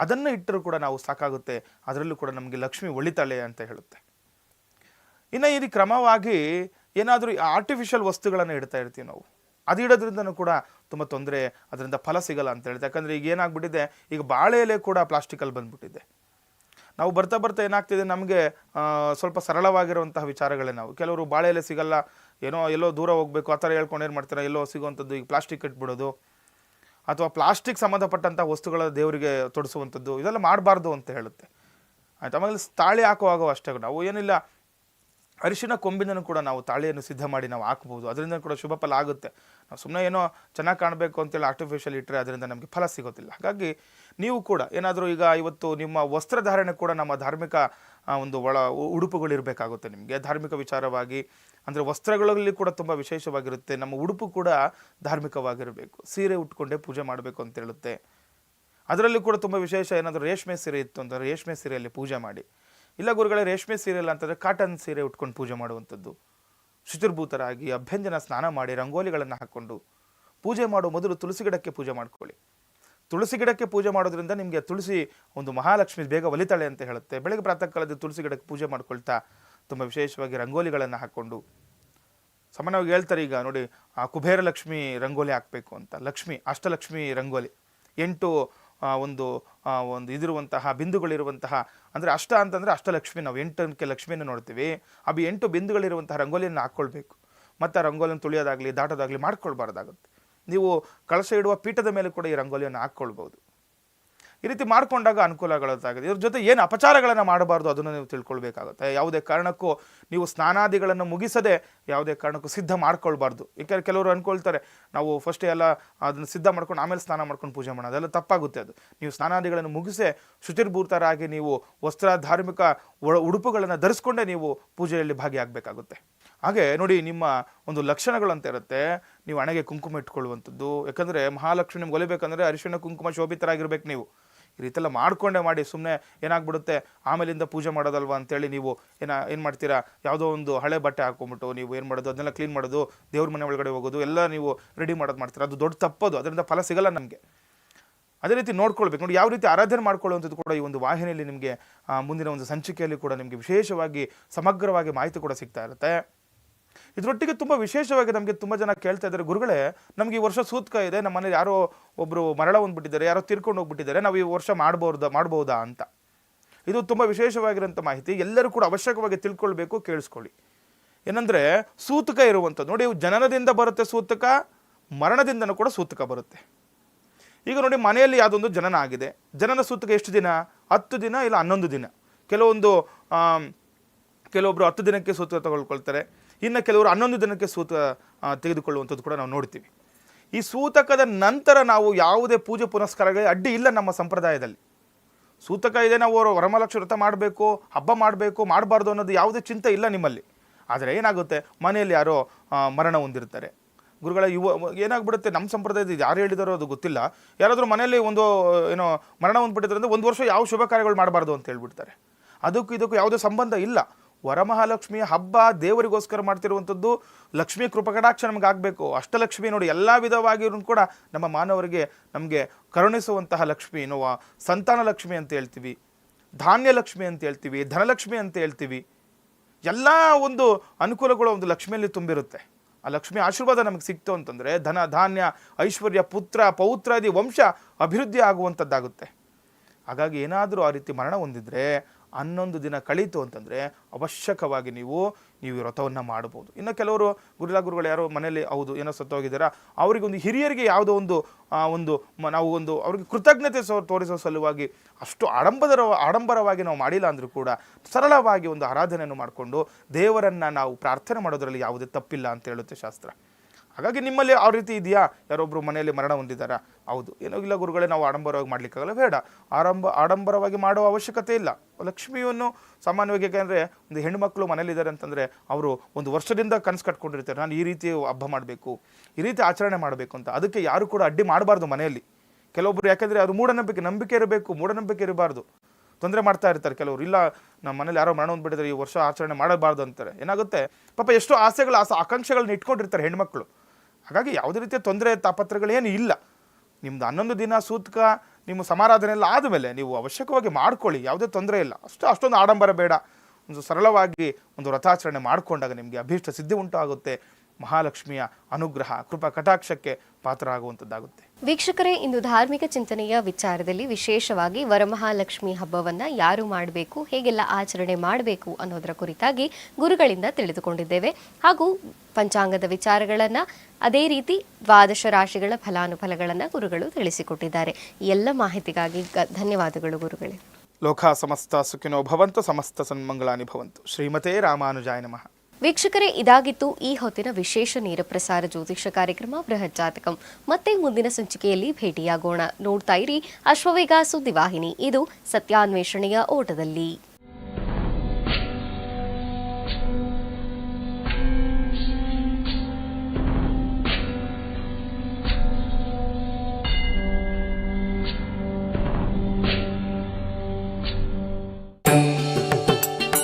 ಅದನ್ನು ಇಟ್ಟರೂ ಕೂಡ ನಾವು ಸಾಕಾಗುತ್ತೆ. ಅದರಲ್ಲೂ ಕೂಡ ನಮಗೆ ಲಕ್ಷ್ಮಿ ಒಳಿತಾಳೆ ಅಂತ ಹೇಳುತ್ತೆ. ಇನ್ನು ಇದು ಕ್ರಮವಾಗಿ ಏನಾದರೂ ಆರ್ಟಿಫಿಷಿಯಲ್ ವಸ್ತುಗಳನ್ನು ಇಡ್ತಾ ಇರ್ತೀವಿ ನಾವು. ಅದು ಇಡೋದ್ರಿಂದನೂ ಕೂಡ ತುಂಬ ತೊಂದರೆ, ಅದರಿಂದ ಫಲ ಸಿಗಲ್ಲ ಅಂತ ಹೇಳ್ತಾರೆ ಯಾಕಂದರೆ ಈಗ ಏನಾಗ್ಬಿಟ್ಟಿದೆ, ಈಗ ಬಾಳೆ ಎಲೆ ಕೂಡ ಪ್ಲಾಸ್ಟಿಕಲ್ಲಿ ಬಂದ್ಬಿಟ್ಟಿದೆ. ನಾವು ಬರ್ತಾ ಬರ್ತಾ ಏನಾಗ್ತಿದೆ, ನಮಗೆ ಸ್ವಲ್ಪ ಸರಳವಾಗಿರುವಂತಹ ವಿಚಾರಗಳೇ ನಾವು. ಕೆಲವರು ಬಾಳೆ ಎಲೆ ಸಿಗಲ್ಲ, ಏನೋ ಎಲ್ಲೋ ದೂರ ಹೋಗಬೇಕು, ಆ ಥರ ಹೇಳ್ಕೊಂಡು ಏನು ಮಾಡ್ತಾರೆ, ಎಲ್ಲೋ ಸಿಗುವಂಥದ್ದು ಈಗ ಪ್ಲಾಸ್ಟಿಕ್ ಇಟ್ಬಿಡೋದು. ಅಥವಾ ಪ್ಲಾಸ್ಟಿಕ್ ಸಂಬಂಧಪಟ್ಟಂಥ ವಸ್ತುಗಳ ದೇವರಿಗೆ ತೊಡಿಸುವಂಥದ್ದು, ಇದೆಲ್ಲ ಮಾಡಬಾರ್ದು ಅಂತ ಹೇಳುತ್ತೆ. ಆಯ್ತು? ಆಮೇಲೆ ತಾಳಿ ಹಾಕುವಾಗ ಅಷ್ಟೇ. ನಾವು ಏನಿಲ್ಲ ಅರಿಶಿನ ಕೊಂಬಿನೂ ಕೂಡ ನಾವು ತಾಳಿಯನ್ನು ಸಿದ್ಧ ಮಾಡಿ ನಾವು ಹಾಕ್ಬೋದು. ಅದರಿಂದ ಕೂಡ ಶುಭ ಫಲ ಆಗುತ್ತೆ. ನಾವು ಸುಮ್ಮನೆ ಏನೋ ಚೆನ್ನಾಗಿ ಕಾಣಬೇಕು ಅಂತೇಳಿ ಆರ್ಟಿಫಿಷಿಯಲ್ ಇಟ್ಟರೆ ಅದರಿಂದ ನಮಗೆ ಫಲ ಸಿಗೋದಿಲ್ಲ. ಹಾಗಾಗಿ ನೀವು ಕೂಡ ಏನಾದರೂ ಈಗ ಇವತ್ತು ನಿಮ್ಮ ವಸ್ತ್ರಧಾರಣೆ ಕೂಡ ನಮ್ಮ ಧಾರ್ಮಿಕ ಒಂದು ಒಳ ಉಡುಪುಗಳಿರಬೇಕಾಗುತ್ತೆ ನಿಮಗೆ. ಧಾರ್ಮಿಕ ವಿಚಾರವಾಗಿ ಅಂದರೆ ವಸ್ತ್ರಗಳಲ್ಲಿ ಕೂಡ ತುಂಬ ವಿಶೇಷವಾಗಿರುತ್ತೆ. ನಮ್ಮ ಉಡುಪು ಕೂಡ ಧಾರ್ಮಿಕವಾಗಿರಬೇಕು. ಸೀರೆ ಉಟ್ಕೊಂಡೇ ಪೂಜೆ ಮಾಡಬೇಕು ಅಂತ ಹೇಳುತ್ತೆ. ಅದರಲ್ಲಿ ಕೂಡ ತುಂಬ ವಿಶೇಷ ಏನಾದರೂ ರೇಷ್ಮೆ ಸೀರೆ ಇತ್ತು ಅಂದರೆ ರೇಷ್ಮೆ ಸೀರೆಯಲ್ಲಿ ಪೂಜೆ ಮಾಡಿ. ಇಲ್ಲ ಗುರುಗಳೇ, ರೇಷ್ಮೆ ಸೀರೆ ಇಲ್ಲ ಅಂತಂದರೆ ಕಾಟನ್ ಸೀರೆ ಉಟ್ಕೊಂಡು ಪೂಜೆ ಮಾಡುವಂಥದ್ದು. ಶುಚಿರ್ಭೂತರಾಗಿ ಅಭ್ಯಂಜನ ಸ್ನಾನ ಮಾಡಿ ರಂಗೋಲಿಗಳನ್ನು ಹಾಕ್ಕೊಂಡು ಪೂಜೆ ಮಾಡೋ ಮೊದಲು ತುಳಸಿ ಗಿಡಕ್ಕೆ ಪೂಜೆ ಮಾಡ್ಕೊಳ್ಳಿ. ತುಳಸಿ ಗಿಡಕ್ಕೆ ಪೂಜೆ ಮಾಡೋದ್ರಿಂದ ನಿಮಗೆ ತುಳಸಿ ಒಂದು ಮಹಾಲಕ್ಷ್ಮಿ ಬೇಗ ಒಲಿತಾಳೆ ಅಂತ ಹೇಳುತ್ತೆ. ಬೆಳಗ್ಗೆ ಪ್ರಾತಃ ಕಾಲದ ತುಳಸಿ ಗಿಡಕ್ಕೆ ಪೂಜೆ ಮಾಡ್ಕೊಳ್ತಾ ತುಂಬ ವಿಶೇಷವಾಗಿ ರಂಗೋಲಿಗಳನ್ನು ಹಾಕ್ಕೊಂಡು ಸಾಮಾನ್ಯವಾಗಿ ಹೇಳ್ತಾರೆ ಈಗ ನೋಡಿ, ಆ ಕುಬೇರ ಲಕ್ಷ್ಮಿ ರಂಗೋಲಿ ಹಾಕಬೇಕು ಅಂತ. ಲಕ್ಷ್ಮಿ, ಅಷ್ಟಲಕ್ಷ್ಮಿ ರಂಗೋಲಿ. ಎಂಟು ಒಂದು ಒಂದು ಇದಿರುವಂತಹ ಬಿಂದುಗಳಿರುವಂತಹ, ಅಂದರೆ ಅಷ್ಟ ಅಂತಂದರೆ ಅಷ್ಟಲಕ್ಷ್ಮಿ, ನಾವು ಎಂಟು ಅಂಕೆ ಲಕ್ಷ್ಮಿಯನ್ನು ನೋಡ್ತೀವಿ. ಅವು ಎಂಟು ಬಿಂದುಗಳಿರುವಂತಹ ರಂಗೋಲಿಯನ್ನು ಹಾಕ್ಕೊಳ್ಬೇಕು ಮತ್ತು ಆ ರಂಗೋಲಿಯನ್ನು ತುಳಿಯೋದಾಗಲಿ, ದಾಟೋದಾಗಲಿ ಮಾಡ್ಕೊಳ್ಬಾರ್ದಾಗುತ್ತೆ. ನೀವು ಕಳಸ ಇಡುವ ಪೀಠದ ಮೇಲೆ ಕೂಡ ಈ ರಂಗೋಲಿಯನ್ನು ಹಾಕ್ಕೊಳ್ಬೋದು ಈ ರೀತಿ ಮಾಡಿಕೊಂಡಾಗ ಅನುಕೂಲಗಳಾಗುತ್ತೆ ಇದ್ರ ಜೊತೆ ಏನು ಅಪಚಾರಗಳನ್ನು ಮಾಡಬಾರ್ದು ಅದನ್ನು ನೀವು ತಿಳ್ಕೊಳ್ಬೇಕಾಗುತ್ತೆ. ಯಾವುದೇ ಕಾರಣಕ್ಕೂ ನೀವು ಸ್ನಾನಾದಿಗಳನ್ನು ಮುಗಿಸದೆ ಯಾವುದೇ ಕಾರಣಕ್ಕೂ ಸಿದ್ಧ ಮಾಡ್ಕೊಳ್ಬಾರ್ದು. ಏಕೆಂದರೆ ಕೆಲವರು ಅನ್ಕೊಳ್ತಾರೆ, ನಾವು ಫಸ್ಟ್ ಎಲ್ಲ ಅದನ್ನು ಸಿದ್ಧ ಮಾಡ್ಕೊಂಡು ಆಮೇಲೆ ಸ್ನಾನ ಮಾಡ್ಕೊಂಡು ಪೂಜೆ ಮಾಡೋದು. ಅದೆಲ್ಲ ತಪ್ಪಾಗುತ್ತೆ ಅದು. ನೀವು ಸ್ನಾನಾದಿಗಳನ್ನು ಮುಗಿಸಿ ಶುಚಿರ್ಭೂತರಾಗಿ ನೀವು ವಸ್ತ್ರ, ಧಾರ್ಮಿಕ ಉಡುಪುಗಳನ್ನು ಧರಿಸ್ಕೊಂಡೇ ನೀವು ಪೂಜೆಯಲ್ಲಿ ಭಾಗಿಯಾಗಬೇಕಾಗುತ್ತೆ. ಹಾಗೆ ನೋಡಿ ನಿಮ್ಮ ಒಂದು ಲಕ್ಷಣಗಳು ಅಂತ ಇರುತ್ತೆ. ನೀವು ಹಣೆಗೆ ಕುಂಕುಮ ಇಟ್ಕೊಳ್ಳುವಂಥದ್ದು. ಯಾಕಂದರೆ ಮಹಾಲಕ್ಷ್ಮಿ ನಿಮ್ಗೆ ಒಲಿಬೇಕಂದ್ರೆ ಅರಿಶಿಣ, ಕುಂಕುಮ ಶೋಭಿತರಾಗಿರ್ಬೇಕು ನೀವು. ಈ ರೀತಿಯೆಲ್ಲ ಮಾಡ್ಕೊಂಡೇ ಮಾಡಿ ಸುಮ್ಮನೆ ಏನಾಗ್ಬಿಡುತ್ತೆ, ಆಮೇಲಿಂದ ಪೂಜೆ ಮಾಡೋದಲ್ವಾ ಅಂತೇಳಿ ನೀವು ಏನ, ಏನು ಮಾಡ್ತೀರಾ? ಯಾವುದೋ ಒಂದು ಹಳೆ ಬಟ್ಟೆ ಹಾಕೊಂಬಿಟ್ಟು ನೀವು ಏನು ಮಾಡೋದು, ಅದನ್ನೆಲ್ಲ ಕ್ಲೀನ್ ಮಾಡೋದು, ದೇವ್ರ ಮನೆ ಒಳಗಡೆ ಹೋಗೋದು, ಎಲ್ಲ ನೀವು ರೆಡಿ ಮಾಡೋದು ಮಾಡ್ತೀರಾ? ಅದು ದೊಡ್ಡ ತಪ್ಪದು, ಅದರಿಂದ ಫಲ ಸಿಗಲ್ಲ ನಮಗೆ. ಅದೇ ರೀತಿ ನೋಡ್ಕೊಳ್ಬೇಕು. ನೋಡಿ, ಯಾವ ರೀತಿ ಆರಾಧನೆ ಮಾಡ್ಕೊಳ್ಳುವಂಥದ್ದು ಕೂಡ ಈ ಒಂದು ವಾಹಿನಿಯಲ್ಲಿ ನಿಮಗೆ ಮುಂದಿನ ಒಂದು ಸಂಚಿಕೆಯಲ್ಲಿ ಕೂಡ ನಿಮಗೆ ವಿಶೇಷವಾಗಿ ಸಮಗ್ರವಾಗಿ ಮಾಹಿತಿ ಕೂಡ ಸಿಗ್ತಾ ಇರುತ್ತೆ. ಇದರೊಟ್ಟಿಗೆ ತುಂಬ ವಿಶೇಷವಾಗಿ ನಮಗೆ ತುಂಬ ಜನ ಕೇಳ್ತಾ ಇದ್ದಾರೆ. ಗುರುಗಳೇ, ನಮಗೆ ಈ ವರ್ಷ ಸೂತ್ಕ ಇದೆ. ನಮ್ಮ ಮನೇಲಿ ಯಾರೋ ಒಬ್ಬರು ಮರಳ ಬಂದ್ಬಿಟ್ಟಿದ್ದಾರೆ ಯಾರೋ ತಿರ್ಕೊಂಡು ಹೋಗ್ಬಿಟ್ಟಿದ್ದಾರೆ. ನಾವು ಈ ವರ್ಷ ಮಾಡಬಹುದು ಮಾಡ್ಬೋದಾ ಅಂತ. ಇದು ತುಂಬ ವಿಶೇಷವಾಗಿರೋಂಥ ಮಾಹಿತಿ. ಎಲ್ಲರೂ ಕೂಡ ಅವಶ್ಯಕವಾಗಿ ತಿಳ್ಕೊಳ್ಬೇಕು, ಕೇಳಿಸ್ಕೊಳ್ಳಿ. ಏನಂದರೆ, ಸೂತಕ ಇರುವಂಥದ್ದು. ನೋಡಿ ಜನನದಿಂದ ಬರುತ್ತೆ ಸೂತಕ, ಮರಣದಿಂದನೂ ಕೂಡ ಸೂತಕ ಬರುತ್ತೆ. ಈಗ ನೋಡಿ, ಮನೆಯಲ್ಲಿ ಯಾವುದೊಂದು ಜನನ ಆಗಿದೆ. ಜನನ ಸೂತಕ ಎಷ್ಟು ದಿನ? ಹತ್ತು ದಿನ ಇಲ್ಲ ಹನ್ನೊಂದು ದಿನ? ಕೆಲವೊಂದು ಕೆಲವೊಬ್ಬರು ಹತ್ತು ದಿನಕ್ಕೆ ಸೂತಕ ತಗೊಳ್ಕೊಳ್ತಾರೆ. ಇನ್ನು ಕೆಲವರು ಹನ್ನೊಂದು ದಿನಕ್ಕೆ ಸೂತ ತೆಗೆದುಕೊಳ್ಳುವಂಥದ್ದು ಕೂಡ ನಾವು ನೋಡ್ತೀವಿ. ಈ ಸೂತಕದ ನಂತರ ನಾವು ಯಾವುದೇ ಪೂಜೆ ಪುನಸ್ಕಾರಗಳಿಗೆ ಅಡ್ಡಿ ಇಲ್ಲ ನಮ್ಮ ಸಂಪ್ರದಾಯದಲ್ಲಿ. ಸೂತಕ ಇದೆ, ನಾವು ಅವರು ವರಮಹಾಲಕ್ಷ್ಮಿ ವ್ರತ ಮಾಡಬೇಕು, ಹಬ್ಬ ಮಾಡಬೇಕು, ಮಾಡಬಾರ್ದು ಅನ್ನೋದು ಯಾವುದೇ ಚಿಂತೆ ಇಲ್ಲ ನಿಮ್ಮಲ್ಲಿ. ಆದರೆ ಏನಾಗುತ್ತೆ? ಮನೆಯಲ್ಲಿ ಯಾರೋ ಮರಣ ಹೊಂದಿರ್ತಾರೆ. ಗುರುಗಳ, ಯುವ, ಏನಾಗ್ಬಿಡುತ್ತೆ? ನಮ್ಮ ಸಂಪ್ರದಾಯದ ಯಾರು ಹೇಳಿದಾರೋ ಅದು ಗೊತ್ತಿಲ್ಲ. ಯಾರಾದರೂ ಮನೆಯಲ್ಲಿ ಒಂದು, ಏನೋ, ಮರಣ ಹೊಂದ್ಬಿಟ್ಟಿದ್ರೆ ಅಂದರೆ ಒಂದು ವರ್ಷ ಯಾವ ಶುಭ ಕಾರ್ಯಗಳು ಮಾಡಬಾರ್ದು ಅಂತ ಹೇಳ್ಬಿಡ್ತಾರೆ. ಅದಕ್ಕೂ ಇದಕ್ಕೂ ಯಾವುದೇ ಸಂಬಂಧ ಇಲ್ಲ. ವರಮಹಾಲಕ್ಷ್ಮಿಯ ಹಬ್ಬ ದೇವರಿಗೋಸ್ಕರ ಮಾಡ್ತಿರುವಂಥದ್ದು ಲಕ್ಷ್ಮೀ ಕೃಪಕಟಾಕ್ಷ ನಮಗೆ ಆಗಬೇಕು ಅಷ್ಟಲಕ್ಷ್ಮಿ ನೋಡಿ ಎಲ್ಲ ವಿಧವಾಗಿಯೂ ಕೂಡ ನಮ್ಮ ಮಾನವರಿಗೆ ನಮಗೆ ಕರುಣಿಸುವಂತಹ ಲಕ್ಷ್ಮಿ ನೋವ ಸಂತಾನ ಲಕ್ಷ್ಮಿ ಅಂತ ಹೇಳ್ತೀವಿ, ಧಾನ್ಯ ಲಕ್ಷ್ಮಿ ಅಂತ ಹೇಳ್ತೀವಿ, ಧನಲಕ್ಷ್ಮಿ ಅಂತ ಹೇಳ್ತೀವಿ. ಎಲ್ಲ ಒಂದು ಅನುಕೂಲಗಳು ಒಂದು ಲಕ್ಷ್ಮಿಯಲ್ಲಿ ತುಂಬಿರುತ್ತೆ. ಆ ಲಕ್ಷ್ಮಿ ಆಶೀರ್ವಾದ ನಮಗೆ ಸಿಕ್ತು ಅಂತಂದರೆ ಧನ, ಧಾನ್ಯ, ಐಶ್ವರ್ಯ, ಪುತ್ರ, ಪೌತ್ರಾದಿ, ವಂಶ ಅಭಿವೃದ್ಧಿ ಆಗುವಂಥದ್ದಾಗುತ್ತೆ. ಹಾಗಾಗಿ ಏನಾದರೂ ಆ ರೀತಿ ಮರಣ ಹೊಂದಿದ್ರೆ ಹನ್ನೊಂದು ದಿನ ಕಳೀತು ಅಂತಂದರೆ ಅವಶ್ಯಕವಾಗಿ ನೀವು ನೀವು ವ್ರತವನ್ನು ಮಾಡ್ಬೋದು ಇನ್ನು ಕೆಲವರು ಗುರುಲಾ ಗುರುಗಳು, ಯಾರೋ ಮನೆಯಲ್ಲಿ ಹೌದು, ಏನೋ ಸತ್ತೋಗಿದ್ದಾರಾ ಅವರಿಗೆ ಒಂದು ಹಿರಿಯರಿಗೆ ಯಾವುದೋ ಒಂದು ಒಂದು ನಾವು ಒಂದು ಅವ್ರಿಗೆ ಕೃತಜ್ಞತೆ ಸೊ, ತೋರಿಸೋ ಸಲುವಾಗಿ ಅಷ್ಟು ಆಡಂಬರ ಆಡಂಬರವಾಗಿ ನಾವು ಮಾಡಿಲ್ಲ ಅಂದರೂ ಕೂಡ ಸರಳವಾಗಿ ಒಂದು ಆರಾಧನೆಯನ್ನು ಮಾಡಿಕೊಂಡು ದೇವರನ್ನು ನಾವು ಪ್ರಾರ್ಥನೆ ಮಾಡೋದರಲ್ಲಿ ಯಾವುದೇ ತಪ್ಪಿಲ್ಲ ಅಂತ ಹೇಳುತ್ತೆ ಶಾಸ್ತ್ರ. ಹಾಗಾಗಿ ನಿಮ್ಮಲ್ಲಿ ಆ ರೀತಿ ಇದೆಯಾ? ಯಾರೊಬ್ಬರು ಮನೆಯಲ್ಲಿ ಮರಣ ಹೊಂದಿದ್ದಾರಾ ಹೌದು. ಏನೋ ಇಲ್ಲ ಗುರುಗಳೇ, ನಾವು ಆಡಂಬರವಾಗಿ ಮಾಡಲಿಕ್ಕಾಗಲ್ಲ. ಬೇಡ. ಆರಂಭ, ಆಡಂಬರವಾಗಿ ಮಾಡುವ ಅವಶ್ಯಕತೆ ಇಲ್ಲ. ಲಕ್ಷ್ಮಿಯನ್ನು ಸಾಮಾನ್ಯವಾಗಿ ಯಾಕೆಂದರೆ ಒಂದು ಹೆಣ್ಮಕ್ಳು ಮನೇಲಿದ್ದಾರೆ ಅಂತಂದರೆ ಅವರು ಒಂದು ವರ್ಷದಿಂದ ಕನಸು ಕಟ್ಕೊಂಡಿರ್ತಾರೆ. ನಾನು ಈ ರೀತಿ ಹಬ್ಬ ಮಾಡಬೇಕು, ಈ ರೀತಿ ಆಚರಣೆ ಮಾಡಬೇಕು ಅಂತ. ಅದಕ್ಕೆ ಯಾರು ಕೂಡ ಅಡ್ಡಿ ಮಾಡಬಾರ್ದು ಮನೆಯಲ್ಲಿ. ಕೆಲವೊಬ್ಬರು ಯಾಕೆಂದರೆ ಅದು ಮೂಢನಂಬಿಕೆ, ನಂಬಿಕೆ ಇರಬೇಕು. ಮೂಢನಂಬಿಕೆ ಇರಬಾರ್ದು. ತೊಂದರೆ ಮಾಡ್ತಾ ಇರ್ತಾರೆ ಕೆಲವರು. ಇಲ್ಲ, ನಮ್ಮ ಮನೇಲಿ ಯಾರೋ ಮರಣ ಹೊಂದ್ಬಿಟ್ಟಿದ್ರೆ ಈ ವರ್ಷ ಆಚರಣೆ ಮಾಡಬಾರ್ದು ಅಂತಾರೆ. ಏನಾಗುತ್ತೆ? ಪಾಪ ಎಷ್ಟೋ ಆಸೆಗಳು, ಆಸ, ಆಕಾಂಕ್ಷೆಗಳನ್ನ ಇಟ್ಕೊಂಡಿರ್ತಾರೆ ಹೆಣ್ಮಕ್ಳು ಹಾಗಾಗಿ ಯಾವುದೇ ರೀತಿಯ ತೊಂದರೆ, ತಾಪತ್ರಗಳೇನು ಇಲ್ಲ. ನಿಮ್ದು ಹನ್ನೊಂದು ದಿನ ಸೂತ್ಕ, ನಿಮ್ಮ ಸಮಾರಾಧನೆ ಎಲ್ಲ ಆದಮೇಲೆ ನೀವು ಅವಶ್ಯಕವಾಗಿ ಮಾಡ್ಕೊಳ್ಳಿ, ಯಾವುದೇ ತೊಂದರೆ ಇಲ್ಲ. ಅಷ್ಟು, ಅಷ್ಟೊಂದು ಆಡಂಬರ ಬೇಡ. ಒಂದು ಸರಳವಾಗಿ ಒಂದು ವ್ರತಾಚರಣೆ ಮಾಡಿಕೊಂಡಾಗ ನಿಮಗೆ ಅಭೀಷ್ಟ ಸಿದ್ಧಿ ಉಂಟಾಗುತ್ತೆ. ಮಹಾಲಕ್ಷ್ಮಿಯ ಅನುಗ್ರಹ, ಕೃಪಾ, ಕಟಾಕ್ಷಕ್ಕೆ ಪಾತ್ರ ಆಗುವಂಥದ್ದಾಗುತ್ತೆ ವೀಕ್ಷಕರೇ, ಇಂದು ಧಾರ್ಮಿಕ ಚಿಂತನೆಯ ವಿಚಾರದಲ್ಲಿ ವಿಶೇಷವಾಗಿ ವರಮಹಾಲಕ್ಷ್ಮಿ ಹಬ್ಬವನ್ನ ಯಾರು ಮಾಡಬೇಕು, ಹೇಗೆಲ್ಲ ಆಚರಣೆ ಮಾಡಬೇಕು ಅನ್ನೋದರ ಕುರಿತಾಗಿ ಗುರುಗಳಿಂದ ತಿಳಿದುಕೊಂಡಿದ್ದೇವೆ. ಹಾಗೂ ಪಂಚಾಂಗದ ವಿಚಾರಗಳನ್ನ ಅದೇ ರೀತಿ ದ್ವಾದಶ ರಾಶಿಗಳ ಫಲಾನುಫಲಗಳನ್ನ ಗುರುಗಳು ತಿಳಿಸಿಕೊಟ್ಟಿದ್ದಾರೆ. ಈ ಎಲ್ಲ ಮಾಹಿತಿಗಾಗಿ ಧನ್ಯವಾದಗಳು ಗುರುಗಳೇ. ಲೋಕ ಸಮಸ್ತ ಸುಖಿನೋ ಭವಂತು, ಸಮಸ್ತ ಸನ್ಮಂಗಳಾನಿ ಭವಂತು. ಶ್ರೀಮತೇ ರಾಮಾನುಜಾಯ ನಮಃ. ವೀಕ್ಷಕರೇ, ಇದಾಗಿತ್ತು ಈ ಹೊತ್ತಿನ ವಿಶೇಷ ನೇರ ಪ್ರಸಾರ ಜ್ಯೋತಿಷ ಕಾರ್ಯಕ್ರಮ. ಬೃಹತ್ ಜಾತಕಂ. ಮತ್ತೆ ಮುಂದಿನ ಸಂಚಿಕೆಯಲ್ಲಿ ಭೇಟಿಯಾಗೋಣ. ನೋಡ್ತಾ ಇರಿ ಅಶ್ವವೇಗ ಸುದ್ದಿವಾಹಿನಿ ಇದು ಸತ್ಯಾನ್ವೇಷಣೆಯ ಓಟದಲ್ಲಿ.